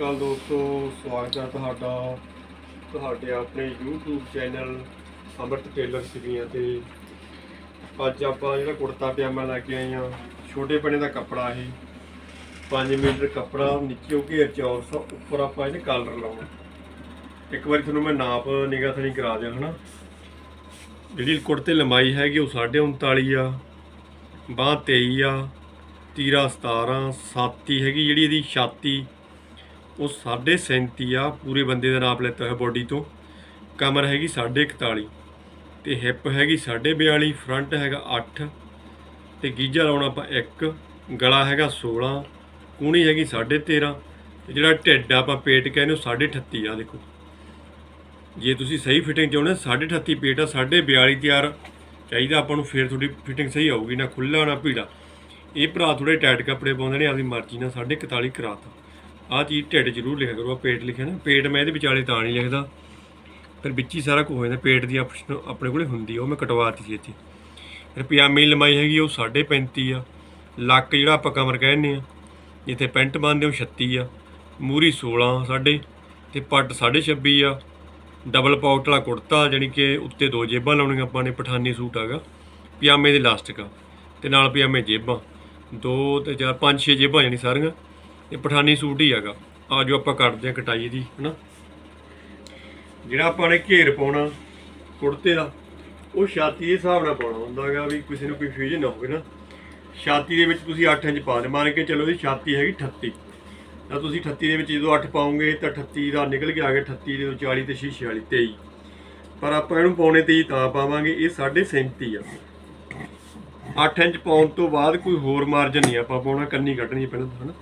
ਅਕਾਲ ਦੋਸਤੋ, ਸਵਾਗਤ ਹੈ ਤੁਹਾਡਾ, ਤੁਹਾਡੇ ਆਪਣੇ YouTube channel Amrit tailor Siviyan ਤੇ ਅੱਜ ਆਪਾਂ ਜਿਹੜਾ ਕੁੜਤਾ ਪਜਾਮਾ ਲੈ ਕੇ ਆਏ ਆ ਛੋਟੇ ਪਣੇ ਦਾ ਕੱਪੜਾ ਇਹ 5 ਮੀਟਰ ਕੱਪੜਾ ਨੀਚੇ ਘੇਰ ਚੌਰਸ ਉੱਪਰ ਆਪਾਂ ਇਹਨੇ ਕਾਲਰ ਲਾਉਣਾ। ਇੱਕ ਵਾਰੀ ਤੁਹਾਨੂੰ ਮੈਂ ਨਾਪ ਨਿਗਾਹ ਥਣੀ ਕਰਾ ਦਿਆਂ, ਹਨਾ? ਜਿਹੜੀ ਕੁੜਤੇ ਲੰਬਾਈ ਹੈਗੀ ਉਹ 39.5 ਆ, ਬਾਹ 23 ਆ, ਤੀਰਾ 17 ਸਾਤੀ ਹੈਗੀ, ਜਿਹੜੀ ਇਹਦੀ ਛਾਤੀ ਉਹ 37.5 ਆ ਪੂਰੇ ਬੰਦੇ ਦਾ ਨਾਪ ਲੈਤਾ ਹੋਇਆ ਬੋਡੀ ਤੋਂ। ਕਮਰ ਹੈਗੀ 41 ਤੇ ਹਿੱਪ ਹੈਗੀ 42 ਫਰੰਟ ਹੈਗਾ 8 ਤੇ ਗੀਜਾ ਲਾਉਣਾ ਆਪਾਂ 1 ਗਲਾ ਹੈਗਾ 16 ਕੂਣੀ ਹੈਗੀ 13.5 ਤੇ ਜਿਹੜਾ ਢਿੱਡ ਆਪਾਂ ਪੇਟ ਕਹਿੰਦੇ ਉਹ 38 ਆ ਦੇਖੋ। ਜੇ ਤੁਸੀਂ ਸਹੀ ਫਿਟਿੰਗ ਚਾਹੁੰਦੇ 38 ਪੇਟ ਆ 42 ਤਿਆਰ ਚਾਹੀਦਾ ਆਪਾਂ ਨੂੰ, ਫਿਰ ਤੁਹਾਡੀ ਫਿਟਿੰਗ ਸਹੀ ਆਊਗੀ, ਨਾ ਖੁੱਲਾ ਨਾ ਭੀੜਾ। ਇਹ ਭਰਾ ਥੋੜੇ ਟਾਈਟ ਕੱਪੜੇ ਪਾਉਂਦੇ ਨੇ ਆਪਣੀ ਮਰਜ਼ੀ ਨਾਲ 41 ਕਰਾਤਾ। ਆਹ ਚੀਜ਼ ਢਿੱਡ ਜ਼ਰੂਰ ਲਿਖਿਆ ਕਰੋ, ਆ ਪੇਟ ਲਿਖਿਆ ਨਾ। ਪੇਟ ਮੈਂ ਇਹਦੇ ਵਿਚਾਲੇ ਤਾਂ ਨਹੀਂ ਲਿਖਦਾ। ਫਿਰ ਵਿੱਚ ਹੀ ਸਾਰਾ ਕੁਝ ਹੋ ਜਾਂਦਾ, ਪੇਟ ਦੀ ਆਪਸ਼ਨ ਆਪਣੇ ਕੋਲੇ ਹੁੰਦੀ ਆ, ਉਹ ਮੈਂ ਕਟਵਾਤੀ ਸੀ ਇੱਥੇ। ਫਿਰ ਪਜਾਮੇ ਦੀ ਲੰਬਾਈ ਹੈਗੀ, ਉਹ 35 ਆ। ਲੱਕ ਜਿਹੜਾ ਆਪਾਂ ਕਮਰ ਕਹਿੰਦੇ ਆ, ਜਿੱਥੇ ਪੈਂਟ ਬੰਨਦੇ ਉਹ 36 ਆ। ਮੂਰੀ 16 ਸਾਡੇ ਤੇ ਪੱਟ 26 ਆ। ਡਬਲ ਪਾਕਟ ਵਾਲਾ ਕੁੜਤਾ, ਜਾਣੀ ਕਿ ਉੱਤੇ ਦੋ ਜੇਬਾਂ ਲਾਉਣੀਆਂ ਆਪਾਂ ਨੇ, ਪਠਾਨੀ ਸੂਟ ਹੈਗਾ। ਪਜਾਮੇ ਦੇ ਲਾਸਟਿਕ ਆ। ਤੇ ਨਾਲ ਪਜਾਮੇ ਜੇਬਾਂ। ਦੋ ਤੇ ਚਾਰ, ਪੰਜ, ਛੇ ਜੇਬਾਂ ਜਾਣੀ ਸਾਰੀਆਂ। ਇਹ ਪਠਾਨੀ ਸੂਟ ਹੀ ਹੈਗਾ। ਆ ਜੋ ਆਪਾਂ ਕੱਟਦੇ ਆ ਕਟਾਈ ਦੀ ਹਨਾ? ਜਿਹੜਾ ਆਪਾਂ ਨੇ ਘੇਰ ਪਾਉਣਾ ਕੁੜਤੇ ਦਾ, ਉਹ ਛਾਤੀ ਦੇ ਹਿਸਾਬ ਨਾਲ ਪਾਉਣਾ ਹੁੰਦਾ ਹੈਗਾ ਵੀ ਕਿਸੇ ਨੂੰ ਕਨਫਿਊਜ਼ਨ ਨਾ ਹੋਵੇ ਨਾ। ਛਾਤੀ ਦੇ ਵਿੱਚ ਤੁਸੀਂ 8 ਇੰਚ ਪਾ ਦੇ, ਮੰਨ ਕੇ ਚਲੋ ਦੀ ਛਾਤੀ ਹੈਗੀ 38 ਤਾਂ ਤੁਸੀਂ 38 ਦੇ ਵਿੱਚ ਜਦੋਂ 8 ਪਾਉਂਗੇ ਤਾਂ 38 ਦਾ ਨਿਕਲ ਕੇ ਆ ਗਿਆ 38 ਦੇ ਵਿੱਚ 40 ਤੇ 6 46 23 ਪਰ ਆਪਾਂ ਇਹਨੂੰ ਪੌਣੇ 23 ਤਾਂ ਪਾਵਾਂਗੇ, ਇਹ 37.5 ਆ। 8 ਇੰਚ ਪਾਉਣ ਤੋਂ ਬਾਅਦ ਕੋਈ ਹੋਰ ਮਾਰਜਨ ਨਹੀਂ ਆਪਾਂ ਪਾਉਣਾ, ਕੰਨੀ ਕੱਢਣੀ ਪਹਿਲਾਂ ਹਨਾ?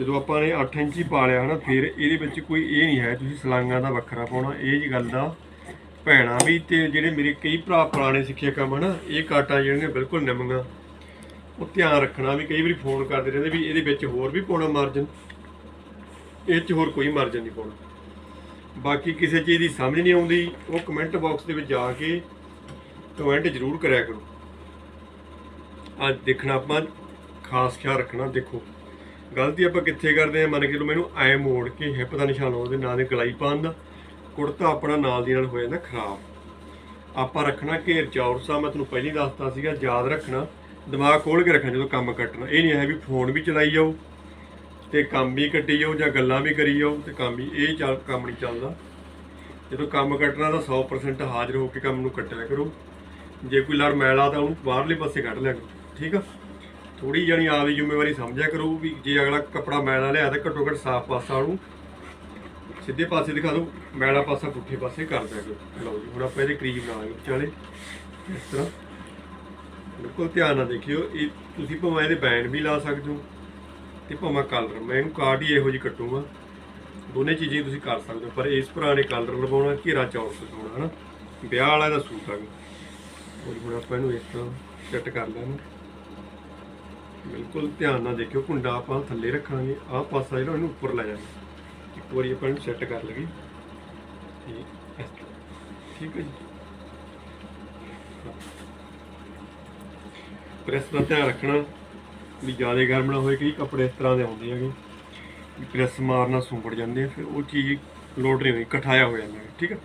ਜਦੋਂ ਆਪਾਂ ਨੇ 8 ਇੰਚੀ ਪਾ ਲਿਆ ਹਨਾ, ਫਿਰ ਇਹਦੇ ਵਿੱਚ ਕੋਈ ਇਹ ਨਹੀਂ ਹੈ, ਤੁਸੀਂ ਸਲਾਂਗਾਂ ਦਾ ਵੱਖਰਾ ਪਾਉਣਾ, ਇਹ ਜੀ ਗੱਲ ਦਾ ਭੈਣਾ ਵੀ ਤੇ ਜਿਹੜੇ ਮੇਰੇ ਕਈ ਭਰਾ ਪੁਰਾਣੇ ਸਿੱਖਿਆ ਕੰਮ ਹਨਾ, ਇਹ ਕਾਟਾਂ ਜਿਹੜੀਆਂ ਬਿਲਕੁਲ ਨਿੰਮੀਆਂ। ਉਹ ਧਿਆਨ ਰੱਖਣਾ ਵੀ ਕਈ ਵਾਰੀ ਫੋਨ ਕਰਦੇ ਰਹਿੰਦੇ ਵੀ ਇਹਦੇ ਵਿੱਚ ਹੋਰ ਵੀ ਪਾਉਣਾ ਮਾਰਜਨ ਇਹ 'ਚ ਹੋਰ ਕੋਈ ਮਾਰਜਨ ਨਹੀਂ ਪਾਉਣਾ। ਬਾਕੀ ਕਿਸੇ ਚੀਜ਼ ਦੀ ਸਮਝ ਨਹੀਂ ਆਉਂਦੀ, ਉਹ ਕਮੈਂਟ ਬਾਕਸ ਦੇ ਵਿੱਚ ਜਾ ਕੇ ਕਮੈਂਟ ਜ਼ਰੂਰ ਕਰਿਆ ਕਰੋ। ਅੱਜ ਦੇਖਣਾ ਆਪਾਂ, ਖਾਸ ਖਿਆਲ ਰੱਖਣਾ, ਦੇਖੋ। ਗਲਤੀ ਆਪਾਂ ਕਿੱਥੇ ਕਰਦੇ ਆ ਮੰਨ ਕੇ ਲੋ ਮੈਨੂੰ ਐ ਮੋੜ ਕੇ ਹਿੱਪ ਦਾ ਨਿਸ਼ਾਨ ਉਹਦੇ ਨਾਲ ਦੇ ਗਲਾਈ ਪਾਉਣ ਦਾ। ਕੁੜਤਾ ਆਪਣਾ ਨਾਲ ਦੀ ਨਾਲ ਹੋ ਜਾਂਦਾ ਖਰਾਬ। ਆਪਾਂ ਰੱਖਣਾ ਘੇਰ ਚੌਰਸਾ ਮੈਂ ਤੁਹਾਨੂੰ ਪਹਿਲਾਂ ਹੀ ਦੱਸਤਾ ਸੀਗਾ, ਯਾਦ ਰੱਖਣਾ। ਦਿਮਾਗ ਖੋਲ ਕੇ ਰੱਖਣਾ ਜਦੋਂ ਕੰਮ ਕੱਟਣਾ। ਇਹ ਨਹੀਂ ਹੈ ਵੀ ਫੋਨ ਵੀ ਚਲਾਈ ਜਾਓ ਤੇ ਕੰਮ ਵੀ ਕੱਟੀ ਜਾਓ ਜਾਂ ਗੱਲਾਂ ਵੀ ਕਰੀ ਜਾਓ ਤੇ ਕੰਮ ਵੀ ਇਹ ਚੱਲ ਕੰਮ ਨਹੀਂ ਚੱਲਦਾ। ਜਦੋਂ ਕੰਮ ਕੱਟਣਾ ਤਾਂ 100% ਹਾਜ਼ਰ ਹੋ ਕੇ ਕੰਮ ਨੂੰ ਕੱਟਿਆ ਕਰੋ। ਜੇ ਕੋਈ ਲੜ ਮੈਲਾ ਤਾਂ ਉਹਨੂੰ ਬਾਹਰਲੇ ਪਾਸੇ ਕੱਢ ਲਿਆ ਕਰੋ। ਠੀਕ ਆ? ਥੋੜੀ ਜਣੀ ਆਪਦੀ ਜ਼ਿੰਮੇਵਾਰੀ ਸਮਝਿਆ ਕਰੋ ਵੀ ਜੇ ਅਗਲਾ ਕੱਪੜਾ ਮੈਲਾ ਲਿਆ ਤਾਂ ਘੱਟੋ ਘੱਟ ਸਾਫ਼ ਪਾਸਾ ਉਹਨੂੰ ਸਿੱਧੇ ਪਾਸੇ ਦਿਖਾ ਦਿਓ, ਮੈਲਾ ਪਾਸਾ ਪੁੱਠੇ ਪਾਸੇ ਕਰ ਦਿਆ ਕਰੋ। ਲਓ ਜੀ, ਹੁਣ ਆਪਾਂ ਇਹਦੇ ਕਰੀਬ ਨਾ ਆਏ ਵਿਚਾਲੇ ਇਸ ਤਰ੍ਹਾਂ। ਬਿਲਕੁਲ ਧਿਆਨ ਨਾਲ ਦੇਖਿਓ, ਇਹ ਤੁਸੀਂ ਭਾਵੇਂ ਇਹਦੇ ਬੈਂਡ ਵੀ ਲਾ ਸਕਦੇ ਹੋ ਤੇ ਭਾਵੇਂ ਕਲਰ ਮੈਂ ਇਹਨੂੰ ਕਾਰਡ ਹੀ ਇਹੋ ਜਿਹੀ ਕੱਟੂਗਾ ਦੋਨੇ ਚੀਜ਼ਾਂ ਹੀ ਤੁਸੀਂ ਕਰ ਸਕਦੇ ਹੋ, ਪਰ ਇਸ ਪੁਰਾਣੇ ਕਲਰ ਲਵਾਉਣਾ, ਘੇਰਾ ਚੌਰਸ ਲਵਾਉਣਾ ਹਨਾ? ਵਿਆਹ ਵਾਲਾ ਦਾ ਸੂਟ ਆ। ਉਹ ਹੁਣ ਆਪਾਂ ਇਹਨੂੰ ਇਸ ਤਰ੍ਹਾਂ ਸੈੱਟ ਕਰ ਲੈਣਾ ਬਿਲਕੁਲ ਧਿਆਨ ਨਾਲ ਦੇਖਿਓ ਕੁੰਡਾ ਆਪਾਂ ਥੱਲੇ ਰੱਖਾਂਗੇ ਆਹ ਪਾਸਾ ਜਿਹੜਾ ਇਹਨੂੰ ਉੱਪਰ ਲੈ ਜਾਣਾ। ਇੱਕ ਵਾਰੀ ਆਪਾਂ ਇਹਨੂੰ ਸੈੱਟ ਕਰ ਲਈਏ। ਤੇ ਠੀਕ ਹੈ ਜੀ। ਪ੍ਰੈਸ ਦਾ ਧਿਆਨ ਰੱਖਣਾ ਵੀ ਜ਼ਿਆਦਾ ਗਰਮ ਨਾ ਹੋਏ ਕਈ ਕੱਪੜੇ ਇਸ ਤਰ੍ਹਾਂ ਦੇ ਆਉਂਦੇ ਹੈਗੇ ਵੀ ਪ੍ਰੈਸ ਮਾਰਨਾ ਸੁੰਬੜ ਜਾਂਦੇ ਆ ਫਿਰ ਉਹ ਚੀਜ਼ ਲੋਡ ਨਹੀਂ ਹੋਈ ਇਕੱਠਾਇਆ ਹੋ ਜਾਂਦਾ ਹੈ, ਠੀਕ ਹੈ।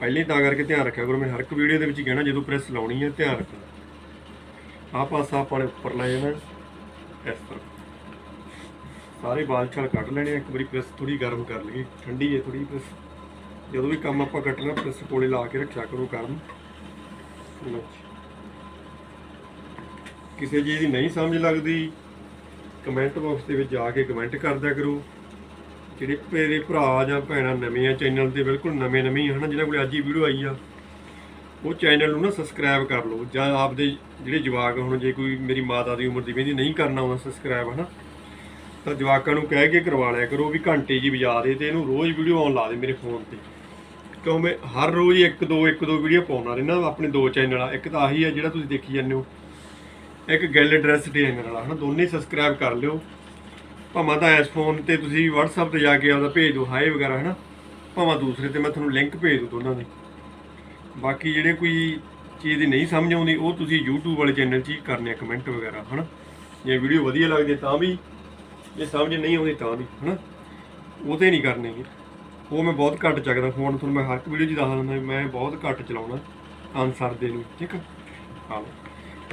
ਪਹਿਲੇ ਹੀ ਤਾਂ ਕਰਕੇ ਧਿਆਨ ਰੱਖਿਆ ਕਰੋ ਮੈਂ ਹਰ ਇੱਕ ਵੀਡੀਓ ਦੇ ਵਿੱਚ ਕਹਿਣਾ ਜਦੋਂ ਪ੍ਰੈਸ ਲਾਉਣੀ ਹੈ ਧਿਆਨ ਰੱਖਣਾ। ਆਹ ਪਾਸਾ ਆਪਾਂ ਨੇ ਉੱਪਰ ਲੈ ਜਾਣਾ। ਇਸ ਤਰ੍ਹਾਂ ਸਾਰੇ ਬਾਲ ਛਾਲ ਕੱਢ ਲੈਣੇ ਆ, ਇੱਕ ਵਾਰੀ ਪ੍ਰੈਸ ਥੋੜੀ ਗਰਮ ਕਰ ਲਈਏ ਠੰਡੀ ਹੈ ਥੋੜੀ ਪ੍ਰੈਸ ਜਦੋਂ ਵੀ ਕੰਮ ਆਪਾਂ ਕੱਟਣਾ ਪ੍ਰੈਸ ਕੋਲੇ ਲਾ ਕੇ ਰੱਖਿਆ ਕਰੋ ਗਰਮ। ਕਿਸੇ ਚੀਜ਼ ਦੀ ਨਹੀਂ ਸਮਝ ਲੱਗਦੀ ਕਮੈਂਟ ਬਾਕਸ ਦੇ ਵਿੱਚ ਜਾ ਕੇ ਕਮੈਂਟ ਕਰਦਿਆ ਕਰੋ। ਜਿਹੜੇ ਮੇਰੇ ਭਰਾ ਜਾਂ ਭੈਣਾਂ ਨਵੇਂ ਆ ਚੈਨਲ ਤੇ ਬਿਲਕੁਲ ਨਵੇਂ ਨਵੇਂ ਹਨ ਜਿਹਨਾਂ ਕੋਲ ਅੱਜ ਹੀ ਵੀਡੀਓ ਆਈ ਆ। ਉਹ ਚੈਨਲ ਨੂੰ ਨਾ ਸਬਸਕ੍ਰਾਈਬ ਕਰ ਲਓ, ਜਾਂ ਆਪਦੇ ਜਿਹੜੇ ਜਵਾਕ ਹੁਣ ਜੇ ਕੋਈ ਮੇਰੀ ਮਾਤਾ ਦੀ ਉਮਰ ਦੀ ਕਹਿੰਦੀ ਨਹੀਂ ਕਰਨਾ ਹੁੰਦਾ ਸਬਸਕ੍ਰਾਈਬ ਹਨਾ? ਤਾਂ ਜਵਾਕਾਂ ਨੂੰ ਕਹਿ ਕੇ ਕਰਵਾ ਲਿਆ ਕਰੋ ਵੀ ਘੰਟੇ ਜੀ ਵਜਾ ਦੇ ਤੇ ਇਹਨੂੰ ਰੋਜ਼ ਵੀਡੀਓ ਆਉਣ ਲਾ ਦੇ ਮੇਰੇ ਫੋਨ ਤੇ। ਕਿਉਂ ਮੈਂ ਹਰ ਰੋਜ਼ ਇੱਕ ਦੋ ਇੱਕ ਦੋ ਵੀਡੀਓ ਪਾਉਣਾ ਰਹਿਣਾ ਆਪਣੇ ਦੋ ਚੈਨਲ ਆ। ਇੱਕ ਤਾਂ ਆਹੀ ਆ ਜਿਹੜਾ ਤੁਸੀਂ ਦੇਖੀ ਜਾਂਦੇ ਹੋ। ਇੱਕ ਗੈਲ ਡਰੈਸ ਡਿਜ਼ਾਈਨਰ ਵਾਲਾ, ਹਨਾ? ਦੋਨੇ ਸਬਸਕ੍ਰਾਈਬ ਕਰ ਲਿਓ। ਭਾਵੇਂ ਤਾਂ ਇਸ ਫੋਨ ਤੇ ਤੁਸੀਂ WhatsApp ਤੇ ਜਾ ਕੇ ਆਪਦਾ ਭੇਜ ਦਿਓ ਹਾਏ ਵਗੈਰਾ, ਹਨਾ? ਭਾਵੇਂ ਦੂਸਰੇ ਤੇ ਮੈਂ ਤੁਹਾਨੂੰ ਲਿੰਕ ਭੇਜ ਦੂੰ ਦੋਨਾਂ ਦੇ। ਬਾਕੀ ਜਿਹੜੇ ਕੋਈ ਚੀਜ਼ ਦੀ ਨਹੀਂ ਸਮਝ ਆਉਂਦੀ, ਉਹ ਤੁਸੀਂ YouTube ਵਾਲੇ ਚੈਨਲ 'ਚ ਹੀ ਕਰਨੇ ਆ ਕਮੈਂਟ ਵਗੈਰਾ, ਹਨਾ? ਜੇ ਵੀਡੀਓ ਵਧੀਆ ਲੱਗਦੀ ਤਾਂ ਵੀ, ਜੇ ਸਮਝ ਨਹੀਂ ਆਉਂਦੀ ਤਾਂ ਵੀ, ਹਨਾ? ਉਹ ਤੇ ਨਹੀਂ ਕਰਨੇ ਉਹ ਮੈਂ ਬਹੁਤ ਘੱਟ ਚੱਕਦਾ ਫੋਨ ਤੁਹਾਨੂੰ ਮੈਂ ਹਰ ਇੱਕ ਵੀਡੀਓ 'ਚ ਦੱਸ ਦਿੰਦਾ ਮੈਂ ਬਹੁਤ ਘੱਟ ਚਲਾਉਣਾ ਅਨਸਰ ਦੇ ਨੂੰ ਠੀਕ ਆ? ਹਾਂ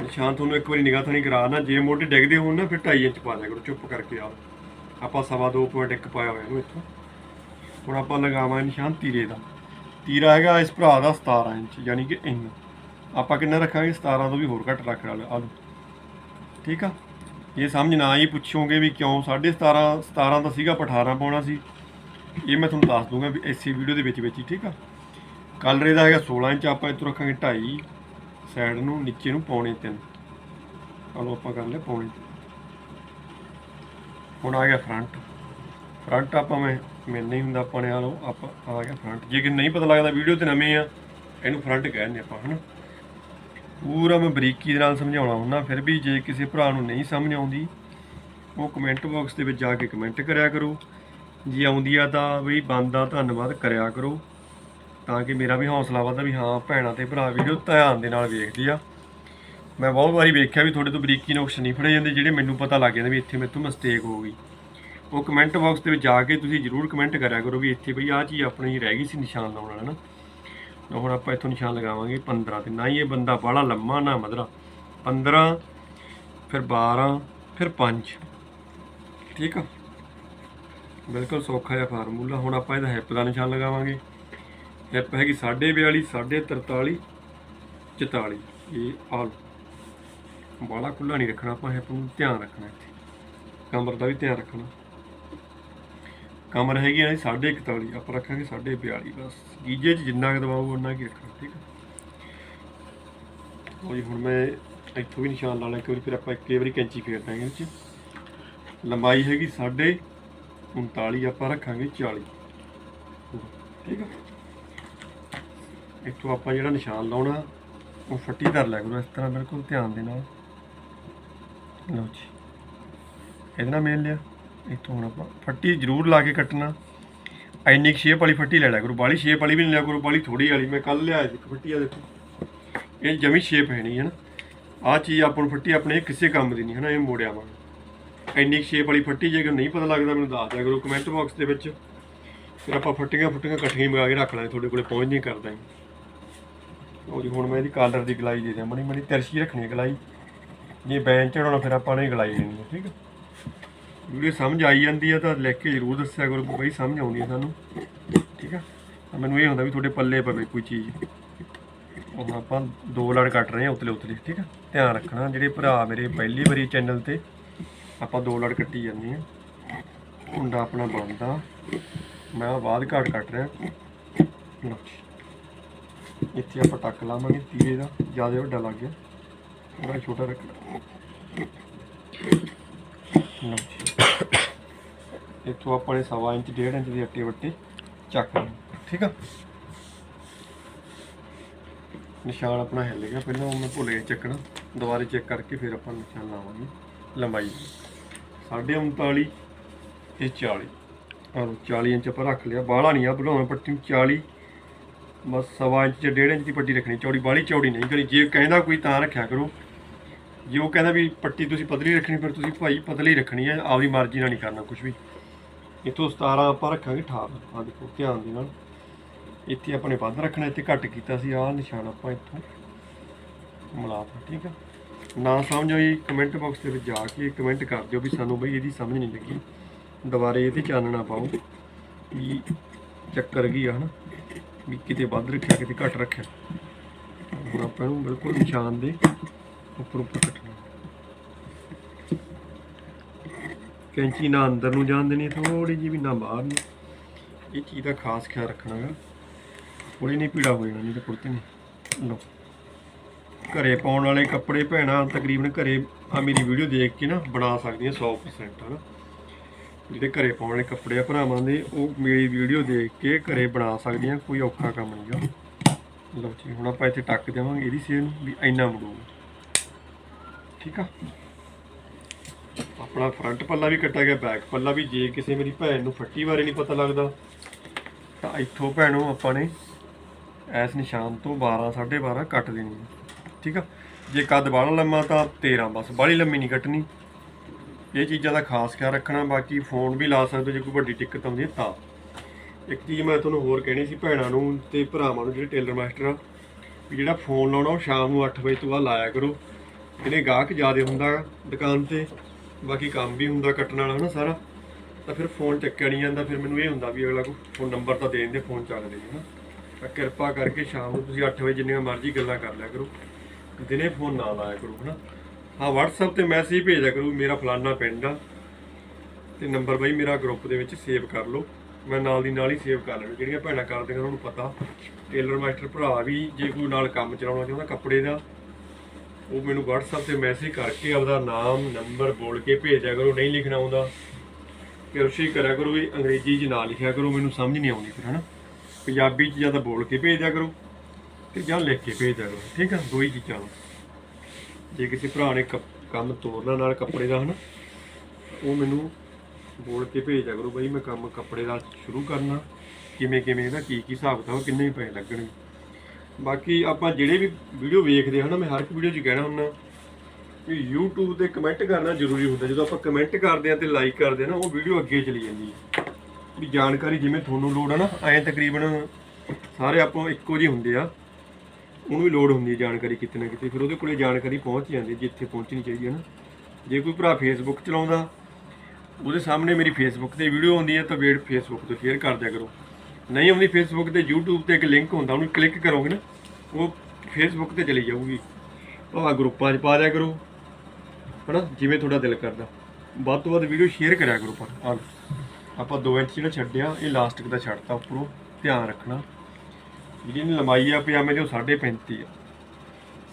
ਨਿਸ਼ਾਨ ਤੁਹਾਨੂੰ ਇੱਕ ਵਾਰੀ ਨਿਗਾਹ ਥਣੀ ਕਰਾ ਨਾ ਜੇ ਮੋਢੇ ਡਿੱਗਦੇ ਹੋਣ ਨਾ, ਫਿਰ 2.5 ਇੰਚ ਪਾ ਦਿਆ ਕਰੋ, ਚੁੱਪ ਕਰਕੇ ਆ ਆਪਾਂ ਸਵਾ 2.1 ਪਾਇਆ ਹੋਇਆ ਇਹਨੂੰ ਇੱਥੋਂ। ਹੁਣ ਆਪਾਂ ਲਗਾਵਾਂਗੇ ਨਿਸ਼ਾਨ ਤੀਰੇ ਦਾ। ਤੀਰਾ ਹੈਗਾ ਇਸ ਭਰਾ ਦਾ 17 ਇੰਚ, ਯਾਨੀ ਕਿ ਇੰਨਾ। ਆਪਾਂ ਕਿੰਨਾ ਰੱਖਾਂਗੇ? 17 ਤੋਂ ਵੀ ਹੋਰ ਘੱਟ ਰੱਖ ਲਾ ਆਲੂ। ਠੀਕ ਆ? ਇਹ ਸਮਝ ਨਾ ਆਈ, ਪੁੱਛੋਗੇ ਵੀ ਕਿਉਂ? 17.5 17 ਦਾ ਸੀਗਾ ਆਪਾਂ 18 ਪਾਉਣਾ ਸੀ। ਇਹ ਮੈਂ ਤੁਹਾਨੂੰ ਦੱਸ ਦੂੰਗਾ ਵੀ ਇਸੇ ਵੀਡੀਓ ਦੇ ਵਿੱਚ ਵਿੱਚ ਹੀ, ਠੀਕ ਆ? ਕਲਰ ਇਹਦਾ ਹੈਗਾ 16 ਇੰਚ, ਆਪਾਂ ਇੱਥੋਂ ਰੱਖਾਂਗੇ 2.5 ਸਾਈਡ ਨੂੰ, ਨੀਚੇ ਨੂੰ ਪਾਉਣੇ 3 ਚਲੋ ਆਪਾਂ ਕਰ ਲਿਆ ਪਾਉਣੇ ਹੁਣ ਆ ਗਿਆ ਫਰੰਟ। ਫਰੰਟ ਆਪਾਂ ਮੈਂ ਮਿਲਣਾ ਹੀ ਹੁੰਦਾ ਆਪਾਂ ਨੇ ਆ ਲਓ, ਆਪਾਂ ਆ ਗਿਆ ਫਰੰਟ ਜੇ ਕਿ ਨਹੀਂ ਪਤਾ ਲੱਗਦਾ ਵੀਡੀਓ ਤੇ ਨਵੇਂ ਆ, ਇਹਨੂੰ ਫਰੰਟ ਕਹਿੰਦੇ ਆਪਾਂ, ਹਨਾ? ਪੂਰਾ ਮੈਂ ਬਰੀਕੀ ਦੇ ਨਾਲ ਸਮਝਾਉਣਾ ਹੁੰਦਾ, ਫਿਰ ਵੀ ਜੇ ਕਿਸੇ ਭਰਾ ਨੂੰ ਨਹੀਂ ਸਮਝ ਆਉਂਦੀ, ਉਹ ਕਮੈਂਟ ਬਾਕਸ ਦੇ ਵਿੱਚ ਜਾ ਕੇ ਕਮੈਂਟ ਕਰਿਆ ਕਰੋ। ਜੇ ਆਉਂਦੀ ਆ ਤਾਂ ਬਈ ਬੰਦਾ ਧੰਨਵਾਦ ਕਰਿਆ ਕਰੋ, ਤਾਂ ਕਿ ਮੇਰਾ ਵੀ ਹੌਸਲਾ ਵਧਦਾ ਵੀ ਹਾਂ, ਭੈਣਾਂ ਤੇ ਭਰਾ ਵੀਡੀਓ ਧਿਆਨ ਦੇ ਨਾਲ ਵੇਖਦੀ ਆ। ਮੈਂ ਬਹੁਤ ਵਾਰੀ ਵੇਖਿਆ ਵੀ ਤੁਹਾਡੇ ਤੋਂ ਬਰੀਕੀ ਨੁਕਸ ਨਹੀਂ ਫੜੇ ਜਾਂਦੇ, ਜਿਹੜੇ ਮੈਨੂੰ ਪਤਾ ਲੱਗ ਜਾਂਦਾ ਵੀ ਇੱਥੇ ਮੇਰੇ ਤੋਂ ਮਿਸਟੇਕ ਹੋ ਗਈ। ਉਹ ਕਮੈਂਟ ਬਾਕਸ ਦੇ ਵਿੱਚ ਜਾ ਕੇ ਤੁਸੀਂ ਜਰੂਰ ਕਮੈਂਟ ਕਰਿਆ ਕਰੋ ਵੀ ਇੱਥੇ ਬਈ ਆਹ ਚੀਜ਼ ਆਪਣੀ ਰਹਿ ਗਈ ਸੀ ਨਿਸ਼ਾਨ ਲਾਉਣ ਵਾਲਾ ਨਾ। ਤਾਂ ਹੁਣ ਆਪਾਂ ਇੱਥੋਂ ਨਿਸ਼ਾਨ ਲਗਾਵਾਂਗੇ 15 ਤੇ। ਨਾ ਹੀ ਇਹ ਬੰਦਾ ਬਾਹਲਾ ਲੰਮਾ ਨਾ ਮਧਰਾ। 15 ਫਿਰ 12 ਫਿਰ 5 ਠੀਕ ਆ? ਬਿਲਕੁਲ ਸੌਖਾ ਜਿਹਾ ਫਾਰਮੂਲਾ। ਹੁਣ ਆਪਾਂ ਇਹਦਾ ਹਿੱਪ ਦਾ ਨਿਸ਼ਾਨ ਲਗਾਵਾਂਗੇ। ਹਿੱਪ ਹੈਗੀ 42 43 44 ਇਹ ਆਲ ਬਾਹਲਾ ਖੁੱਲਾ ਨਹੀਂ ਰੱਖਣਾ ਆਪਾਂ ਹਿੱਪ ਨੂੰ, ਧਿਆਨ ਰੱਖਣਾ ਇੱਥੇ। ਕਮਰ ਦਾ ਵੀ ਧਿਆਨ ਰੱਖਣਾ। ਕਮਰ ਹੈਗੀ ਹੈ 41 ਆਪਾਂ ਰੱਖਾਂਗੇ 42 ਬਸ। ਗੀਜੇ 'ਚ ਜਿੰਨਾ ਕੁ ਦਬਾਓ ਉਨਾ ਕੀ ਰੱਖਣਾ ਠੀਕ ਹੈ ਲਓ ਜੀ, ਹੁਣ ਮੈਂ ਇੱਥੋਂ ਵੀ ਨਿਸ਼ਾਨ ਲਾ ਲਾਂ ਇੱਕ ਵਾਰੀ ਫਿਰ ਆਪਾਂ ਇੱਕ ਵਾਰੀ ਕੈਂਚੀ ਫੇਰ ਦਾਂਗੇ ਇਹਦੇ 'ਚ ਲੰਬਾਈ ਹੈਗੀ 39 ਆਪਾਂ ਰੱਖਾਂਗੇ 40 ਠੀਕ ਹੈ ਇੱਥੋਂ ਆਪਾਂ ਜਿਹੜਾ ਨਿਸ਼ਾਨ ਲਾਉਣਾ, ਉਹ ਫੱਟੀ ਧਰ ਲਿਆ ਕਰੋ, ਇਸ ਤਰ੍ਹਾਂ ਬਿਲਕੁਲ ਧਿਆਨ ਦੇ ਨਾਲ। ਲਓ ਜੀ। ਇਹਦੇ ਨਾਲ ਮੇਲ ਲਿਆ। ਇੱਥੋਂ ਹੁਣ ਆਪਾਂ ਫੱਟੀ ਜ਼ਰੂਰ ਲਾ ਕੇ ਕੱਟਣਾ। ਐਨੀ ਸ਼ੇਪ ਵਾਲੀ ਫੱਟੀ ਲੈ ਲਿਆ ਕਰੋ। ਬਾਲੀ ਸ਼ੇਪ ਵਾਲੀ ਵੀ ਨਹੀਂ ਲਿਆ ਕਰੋ, ਬਾਲੀ ਥੋੜੀ ਵਾਲੀ। ਮੈਂ ਕੱਲ ਲਿਆ ਸੀ ਇੱਕ ਫੱਟੀ ਆ ਦੇਖੋ। ਇਹ ਜਮੀ ਸ਼ੇਪ ਹੈ ਨਹੀਂ ਹੈ ਨਾ। ਆਹ ਚੀਜ਼ ਆਪਾਂ ਨੂੰ ਫੱਟੀ ਆਪਣੇ ਕਿਸੇ ਕੰਮ ਦੀ ਨਹੀਂ ਹੈ ਨਾ, ਇਹ ਮੋੜਿਆ ਵਾ। ਐਨੀ ਸ਼ੇਪ ਵਾਲੀ ਫੱਟੀ ਜੇਕਰ ਨਹੀਂ ਪਤਾ ਲੱਗਦਾ, ਮੈਨੂੰ ਦੱਸ ਦਿਆ ਕਰੋ ਕਮੈਂਟ ਬਾਕਸ ਦੇ ਵਿੱਚ। ਫਿਰ ਆਪਾਂ ਫੱਟੀਆਂ ਫੁੱਟੀਆਂ ਇਕੱਠੀਆਂ ਹੀ ਮੰਗਾ ਕੇ ਰੱਖ ਲਾਂਗੇ, ਤੁਹਾਡੇ ਕੋਲੇ ਪਹੁੰਚ ਨਹੀਂ ਕਰਦਾ ਉਹ ਜੀ, ਹੁਣ ਮੈਂ ਇਹਦੀ ਕਾਲਰ ਦੀ ਗਲਾਈ ਦੇ ਦਿਆਂ। ਮਣੀ ਮਣੀ ਤਿਰਛੀ ਰੱਖਣੀ ਗਲਾਈ। ਜੇ ਬੈਂਚ ਚੜਾਉਣਾ ਫਿਰ ਆਪਾਂ ਨੇ ਗਲਾਈ ਲੈਣੀ ਠੀਕ ਹੈ। ਵੀਡੀਓ ਸਮਝ ਆਈ ਜਾਂਦੀ ਆ ਤਾਂ ਲਿਖ ਕੇ ਜ਼ਰੂਰ ਦੱਸਿਆ ਕਰੋ, ਬਈ ਸਮਝ ਆਉਂਦੀ ਆ ਸਾਨੂੰ। ਠੀਕ ਆ? ਤਾਂ ਮੈਨੂੰ ਇਹ ਹੁੰਦਾ ਵੀ ਤੁਹਾਡੇ ਪੱਲੇ ਪਵੇ ਕੋਈ ਚੀਜ਼। ਹੁਣ ਆਪਾਂ ਦੋ ਲੜ ਕੱਟ ਰਹੇ ਆ ਉਤਲੇ ਉਤਲੇ, ਠੀਕ ਆ? ਧਿਆਨ ਰੱਖਣਾ, ਜਿਹੜੇ ਭਰਾ ਮੇਰੇ ਪਹਿਲੀ ਵਾਰੀ ਚੈਨਲ ਤੇ ਆਪਾਂ ਦੋ ਲੜ ਕੱਟੀ ਜਾਂਦੇ ਆ ਹੁੰਦਾ ਆਪਣਾ ਬਣਦਾ, ਮੈਂ ਬਾਅਦ ਘਾਟ ਕੱਟ ਰਿਹਾ। ਇੱਥੇ ਆਪਾਂ ਟੱਕ ਲਾਵਾਂਗੇ ਤੀਰੇ ਦਾ, ਜ਼ਿਆਦਾ ਵੱਡਾ ਲੱਗ ਗਿਆ। ਥੋੜਾ ਛੋਟਾ ਰੱਖਣਾ। ਇੱਥੋਂ ਆਪਾਂ ਨੇ ਸਵਾ ਇੰਚ, ਡੇਢ ਇੰਚ ਦੀ ਅੱਟੇ ਵੱਟੇ ਚੱਕ ਲਏ ਠੀਕ ਆ? ਨਿਸ਼ਾਨ ਆਪਣਾ ਹਿੱਲ ਗਿਆ ਪਹਿਲਾਂ, ਉਹ ਮੈਂ ਭੁੱਲ ਗਿਆ ਚੱਕਣਾ। ਦੁਬਾਰਾ ਚੈੱਕ ਕਰਕੇ ਫਿਰ ਆਪਾਂ ਨਿਸ਼ਾਨ ਲਾਵਾਂਗੇ। ਲੰਬਾਈ 39 ਇਹ 40 ਆਹ 40 ਇੰਚ ਆਪਾਂ ਰੱਖ ਲਿਆ। ਬਾਹਲਾ ਨਹੀਂ ਆ, ਬਣਾਉਣਾ ਪੱਟੀ ਨੂੰ 40 ਬਸ ਸਵਾ ਇੰਚ ਜਾਂ ਡੇਢ ਇੰਚ ਦੀ ਪੱਟੀ ਰੱਖਣੀ। ਚੌੜੀ, ਬਾਹਲੀ ਚੌੜੀ ਨਹੀਂ ਕਰੀ। ਜੇ ਕਹਿੰਦਾ ਕੋਈ ਤਾਂ ਰੱਖਿਆ ਕਰੋ। ਜੇ ਉਹ ਕਹਿੰਦਾ ਵੀ ਪੱਟੀ ਤੁਸੀਂ ਪਤਲੀ ਰੱਖਣੀ, ਫਿਰ ਤੁਸੀਂ ਭਾਈ ਪਤਲੀ ਰੱਖਣੀ ਹੈ, ਆਪਦੀ ਮਰਜ਼ੀ ਨਾਲ ਨਹੀਂ ਕਰਨਾ ਕੁਝ ਵੀ। ਇੱਥੋਂ 17 ਆਪਾਂ ਰੱਖਾਂਗੇ 18 ਆ ਦੇਖੋ ਧਿਆਨ ਦੇ ਨਾਲ। ਇੱਥੇ ਆਪਣੇ ਵੱਧ ਰੱਖਣਾ, ਇੱਥੇ ਘੱਟ ਕੀਤਾ ਸੀ, ਆਹ ਨਿਸ਼ਾਨ ਆਪਾਂ ਇੱਥੋਂ ਮਿਲਾਤਾ, ਠੀਕ ਆ। ਨਾ ਸਮਝ ਆਈ ਕਮੈਂਟ ਬਾਕਸ ਦੇ ਵਿੱਚ ਜਾ ਕੇ ਕਮੈਂਟ ਕਰ ਦਿਓ ਵੀ ਸਾਨੂੰ ਬਈ ਇਹਦੀ ਸਮਝ ਨਹੀਂ ਲੱਗੀ। ਦੁਬਾਰੇ ਇਹਦੇ ਚਾਨਣਾ ਪਾਓ ਵੀ ਚੱਕਰ ਕੀ ਆ, ਹਨਾ? ਵੀ ਕਿਤੇ ਵੱਧ ਰੱਖਿਆ, ਕਿਤੇ ਘੱਟ ਰੱਖਿਆ। ਹੁਣ ਆਪਾਂ ਨੂੰ ਬਿਲਕੁਲ ਨਿਸ਼ਾਨ ਦੇ ਉੱਪਰ ਉੱਪਰ ਕੱਟਣਾ ਕੈਂਚੀ ਨਾ ਅੰਦਰ ਨੂੰ ਜਾਣ ਦੇਣੀ ਥੋੜੀ ਜਿਹੀ ਵੀ ਨਾ ਬਾਹਰ ਨੂੰ। ਇਹ ਚੀਜ਼ ਦਾ ਖਾਸ ਖਿਆਲ ਰੱਖਣਾ ਹੈ ਥੋੜੀ ਨਹੀਂ, ਪੀੜਾ ਹੋ ਜਾਣਾ, ਨਹੀਂ ਤਾਂ ਕੁੜਤੇ ਨਹੀਂ। ਲਓ। ਘਰੇ ਪਾਉਣ ਵਾਲੇ ਕੱਪੜੇ ਭੈਣਾਂ, ਤਕਰੀਬਨ ਘਰੇ ਆ ਮੇਰੀ ਵੀਡੀਓ ਦੇਖ ਕੇ ਨਾ ਬਣਾ ਸਕਦੀਆਂ 100% ਹਨਾ। ਜਿਹੜੇ ਘਰੇ ਪਾਉਣ ਵਾਲੇ ਕੱਪੜੇ ਆ ਭਰਾਵਾਂ ਦੇ, ਉਹ ਮੇਰੀ ਵੀਡੀਓ ਦੇਖ ਕੇ ਘਰੇ ਬਣਾ ਸਕਦੀਆਂ ਕੋਈ ਔਖਾ ਕੰਮ ਨਹੀਂ ਗਾ। ਲਓ ਜੀ, ਹੁਣ ਆਪਾਂ ਇੱਥੇ ਟੱਕ ਦੇਵਾਂਗੇ ਇਹਦੀ ਸੇਲ ਵੀ ਇੰਨਾ ਮੁੜੂਗਾ ਠੀਕ ਆ? ਆਪਣਾ ਫਰੰਟ ਪੱਲਾ ਵੀ ਕੱਟਿਆ ਗਿਆ ਬੈਕ ਪੱਲਾ ਵੀ। ਜੇ ਕਿਸੇ ਮੇਰੀ ਭੈਣ ਨੂੰ ਫੱਟੀ ਬਾਰੇ ਨਹੀਂ ਪਤਾ ਲੱਗਦਾ, ਤਾਂ ਇੱਥੋਂ ਭੈਣੋਂ ਆਪਾਂ ਨੇ ਐਸ ਨਿਸ਼ਾਨ ਤੋਂ 12 12.5 ਕੱਟ ਦੇਣੀ ਹੈ ਠੀਕ ਆ? ਜੇ ਕੱਦ ਬਾਹਲਾ ਲੰਮਾ, ਤਾਂ 13 ਬਸ। ਬਾਹਲੀ ਲੰਮੀ ਨਹੀਂ ਕੱਟਣੀ। ਇਹ ਚੀਜ਼ਾਂ ਦਾ ਖਾਸ ਖਿਆਲ ਰੱਖਣਾ। ਬਾਕੀ ਫੋਨ ਵੀ ਲਾ ਸਕਦੇ ਜੇ ਕੋਈ ਵੱਡੀ ਦਿੱਕਤ ਆਉਂਦੀ ਹੈ ਤਾਂ। ਇੱਕ ਚੀਜ਼ ਮੈਂ ਤੁਹਾਨੂੰ ਹੋਰ ਕਹਿਣੀ ਸੀ ਭੈਣਾਂ ਨੂੰ ਤੇ ਭਰਾਵਾਂ ਨੂੰ, ਜਿਹੜੇ ਟੇਲਰ ਮਾਸਟਰ ਆ, ਵੀ ਜਿਹੜਾ ਫੋਨ ਲਾਉਣਾ ਉਹ ਸ਼ਾਮ ਨੂੰ 8 ਵਜੇ ਤੋਂ ਬਾਅਦ ਲਾਇਆ ਕਰੋ। ਇਹਨੇ ਗਾਹਕ ਜ਼ਿਆਦਾ ਹੁੰਦਾ ਦੁਕਾਨ ਤੇ, ਬਾਕੀ ਕੰਮ ਵੀ ਹੁੰਦਾ ਕੱਟਣ ਵਾਲਾ ਹਨਾ ਸਾਰਾ। ਤਾਂ ਫਿਰ ਫੋਨ ਚੱਕਿਆ ਨਹੀਂ ਜਾਂਦਾ, ਫਿਰ ਮੈਨੂੰ ਇਹ ਹੁੰਦਾ ਵੀ ਅਗਲਾ ਕੋਈ ਫੋਨ ਨੰਬਰ ਤਾਂ ਦੇ ਦਿੰਦੇ ਫੋਨ ਚੱਕਦੇ ਨਹੀਂ ਹਨਾ। ਤਾਂ ਕਿਰਪਾ ਕਰਕੇ ਸ਼ਾਮ ਨੂੰ ਤੁਸੀਂ 8 ਵਜੇ ਜਿੰਨੀਆਂ ਮਰਜ਼ੀ ਗੱਲਾਂ ਕਰ ਲਿਆ ਕਰੋ, ਦਿਨੇ ਫੋਨ ਨਾ ਲਾਇਆ ਕਰੋ, ਹਨਾ। ਹਾਂ, WhatsApp ਤੇ ਮੈਸੇਜ ਭੇਜਿਆ ਕਰੋ, ਮੇਰਾ ਫਲਾਨਾ ਪਿੰਡ ਆ। ਤੇ ਨੰਬਰ ਬਾਈ ਮੇਰਾ ਗਰੁੱਪ ਦੇ ਵਿੱਚ ਸੇਵ ਕਰ ਲਓ। ਮੈਂ ਨਾਲ ਦੀ ਨਾਲ ਹੀ ਸੇਵ ਕਰ ਲੈਣਾ, ਜਿਹੜੀਆਂ ਭੈਣਾਂ ਕਰਦੀਆਂ ਉਹਨਾਂ ਨੂੰ ਪਤਾ। ਟੇਲਰ ਮਾਸਟਰ ਭਰਾ ਵੀ ਜੇ ਕੋਈ ਨਾਲ ਕੰਮ ਚਲਾਉਣਾ ਚਾਹੁੰਦਾ, ਕੱਪੜੇ ਦਾ ਉਹ ਮੈਨੂੰ WhatsApp ਤੇ ਮੈਸੇਜ ਕਰਕੇ ਆਪਦਾ ਨਾਮ ਨੰਬਰ ਬੋਲ ਕੇ ਭੇਜਿਆ ਕਰੋ, ਨਹੀਂ ਲਿਖਣਾ ਆਉਂਦਾ। ਕੋਸ਼ਿਸ਼ ਕਰਿਆ ਕਰੋ ਵੀ ਅੰਗਰੇਜ਼ੀ 'ਚ ਨਾ ਲਿਖਿਆ ਕਰੋ, ਮੈਨੂੰ ਸਮਝ ਨਹੀਂ ਆਉਂਦੀ ਫਿਰ, ਹਨਾ? ਪੰਜਾਬੀ 'ਚ ਜਾਂ ਤਾਂ ਬੋਲ ਕੇ ਭੇਜ ਦਿਆ ਕਰੋ ਤੇ ਜਾਂ ਲਿਖ ਕੇ ਭੇਜ ਕਰੋ, ਠੀਕ ਆ? ਦੋ ਹੀ ਚੀਜ਼ਾਂ ਵਾ। ਜੇ ਕਿਸੇ ਭਰਾ ਨੇ ਕੱਪ- ਕੰਮ ਤੋਰਨਾ ਨਾਲ ਕੱਪੜੇ ਦਾ, ਹਨਾ? ਉਹ ਮੈਨੂੰ ਬੋਲ ਕੇ ਭੇਜ ਕਰੋ, ਬਈ ਮੈਂ ਕੰਮ ਕੱਪੜੇ ਦਾ ਸ਼ੁਰੂ ਕਰਨਾ। ਕਿਵੇਂ ਕਿਵੇਂ ਇਹਦਾ ਕੀ ਕੀ ਹਿਸਾਬ ਕਿਤਾਬ ਕਿੰਨੇ ਪੈਸੇ ਲੱਗਣਗੇ? ਬਾਕੀ ਆਪਾਂ ਜਿਹੜੇ ਵੀ ਵੀਡੀਓ ਵੇਖਦੇ ਹਾਂ ਨਾ, ਮੈਂ ਹਰ ਇੱਕ ਵੀਡੀਓ 'ਚ ਕਹਿਣਾ ਹੁੰਦਾ ਵੀ YouTube ਤੇ ਕਮੈਂਟ ਕਰਨਾ ਜ਼ਰੂਰੀ ਹੁੰਦਾ। ਜਦੋਂ ਆਪਾਂ ਕਮੈਂਟ ਕਰਦੇ ਆ ਤੇ ਲਾਈਕ ਕਰਦੇ ਆ ਨਾ, ਉਹ ਵੀਡੀਓ ਅੱਗੇ ਚਲੀ ਜਾਂਦੀ ਹੈ। ਵੀ ਜਾਣਕਾਰੀ ਜਿਵੇਂ ਤੁਹਾਨੂੰ ਲੋੜ ਹੈ ਨਾ, ਐਂ ਤਕਰੀਬਨ ਸਾਰੇ ਆਪਾਂ ਇੱਕੋ ਜਿਹੇ ਹੁੰਦੇ ਆ। ਉਹਨੂੰ ਵੀ ਲੋੜ ਹੁੰਦੀ ਹੈ ਜਾਣਕਾਰੀ ਕਿਤੇ ਨਾ ਕਿਤੇ। ਫਿਰ ਉਹਦੇ ਕੋਲੇ ਜਾਣਕਾਰੀ ਪਹੁੰਚ ਜਾਂਦੀ ਹੈ, ਜਿੱਥੇ ਪਹੁੰਚਣੀ ਚਾਹੀਦੀ ਹੈ ਨਾ। ਜੇ ਕੋਈ ਭਰਾ ਫੇਸਬੁੱਕ ਚਲਾਉਂਦਾ, ਉਹਦੇ ਸਾਹਮਣੇ ਮੇਰੀ ਫੇਸਬੁੱਕ ਤੇ ਵੀਡੀਓ ਆਉਂਦੀ ਹੈ, ਤਾਂ ਵੇਟ ਫੇਸਬੁੱਕ ਤੋਂ ਸ਼ੇਅਰ ਕਰ ਦਿਆ ਕਰੋ। ਨਹੀਂ ਆਉਂਦੀ ਫੇਸਬੁੱਕ ਤੇ, YouTube ਤੇ ਇੱਕ ਲਿੰਕ ਹੁੰਦਾ, ਉਹਨੂੰ ਕਲਿੱਕ ਕਰੋਗੇ ਨਾ, ਉਹ ਫੇਸਬੁੱਕ ਤੇ ਚਲੀ ਜਾਊਗੀ। ਉਹ ਆ ਗਰੁੱਪਾਂ 'ਚ ਪਾ ਦਿਆ ਕਰੋ, ਹਨਾ, ਜਿਵੇਂ ਤੁਹਾਡਾ ਦਿਲ ਕਰਦਾ। ਵੱਧ ਤੋਂ ਵੱਧ ਵੀਡੀਓ ਸ਼ੇਅਰ ਕਰਿਆ ਕਰੋ ਪਰ ਆ ਆਪਾਂ 2 ਇੰਚ ਜਿਹੜਾ ਛੱਡਿਆ, ਇਹ ਲਾਸਟਿਕ ਦਾ ਛੱਡਤਾ ਉੱਪਰੋਂ, ਧਿਆਨ ਰੱਖਣਾ। ਜਿਹੜੀ ਨੇ ਲੰਬਾਈ ਆ, ਪਜਾਮੇ ਦੀ, ਉਹ 35 ਆ।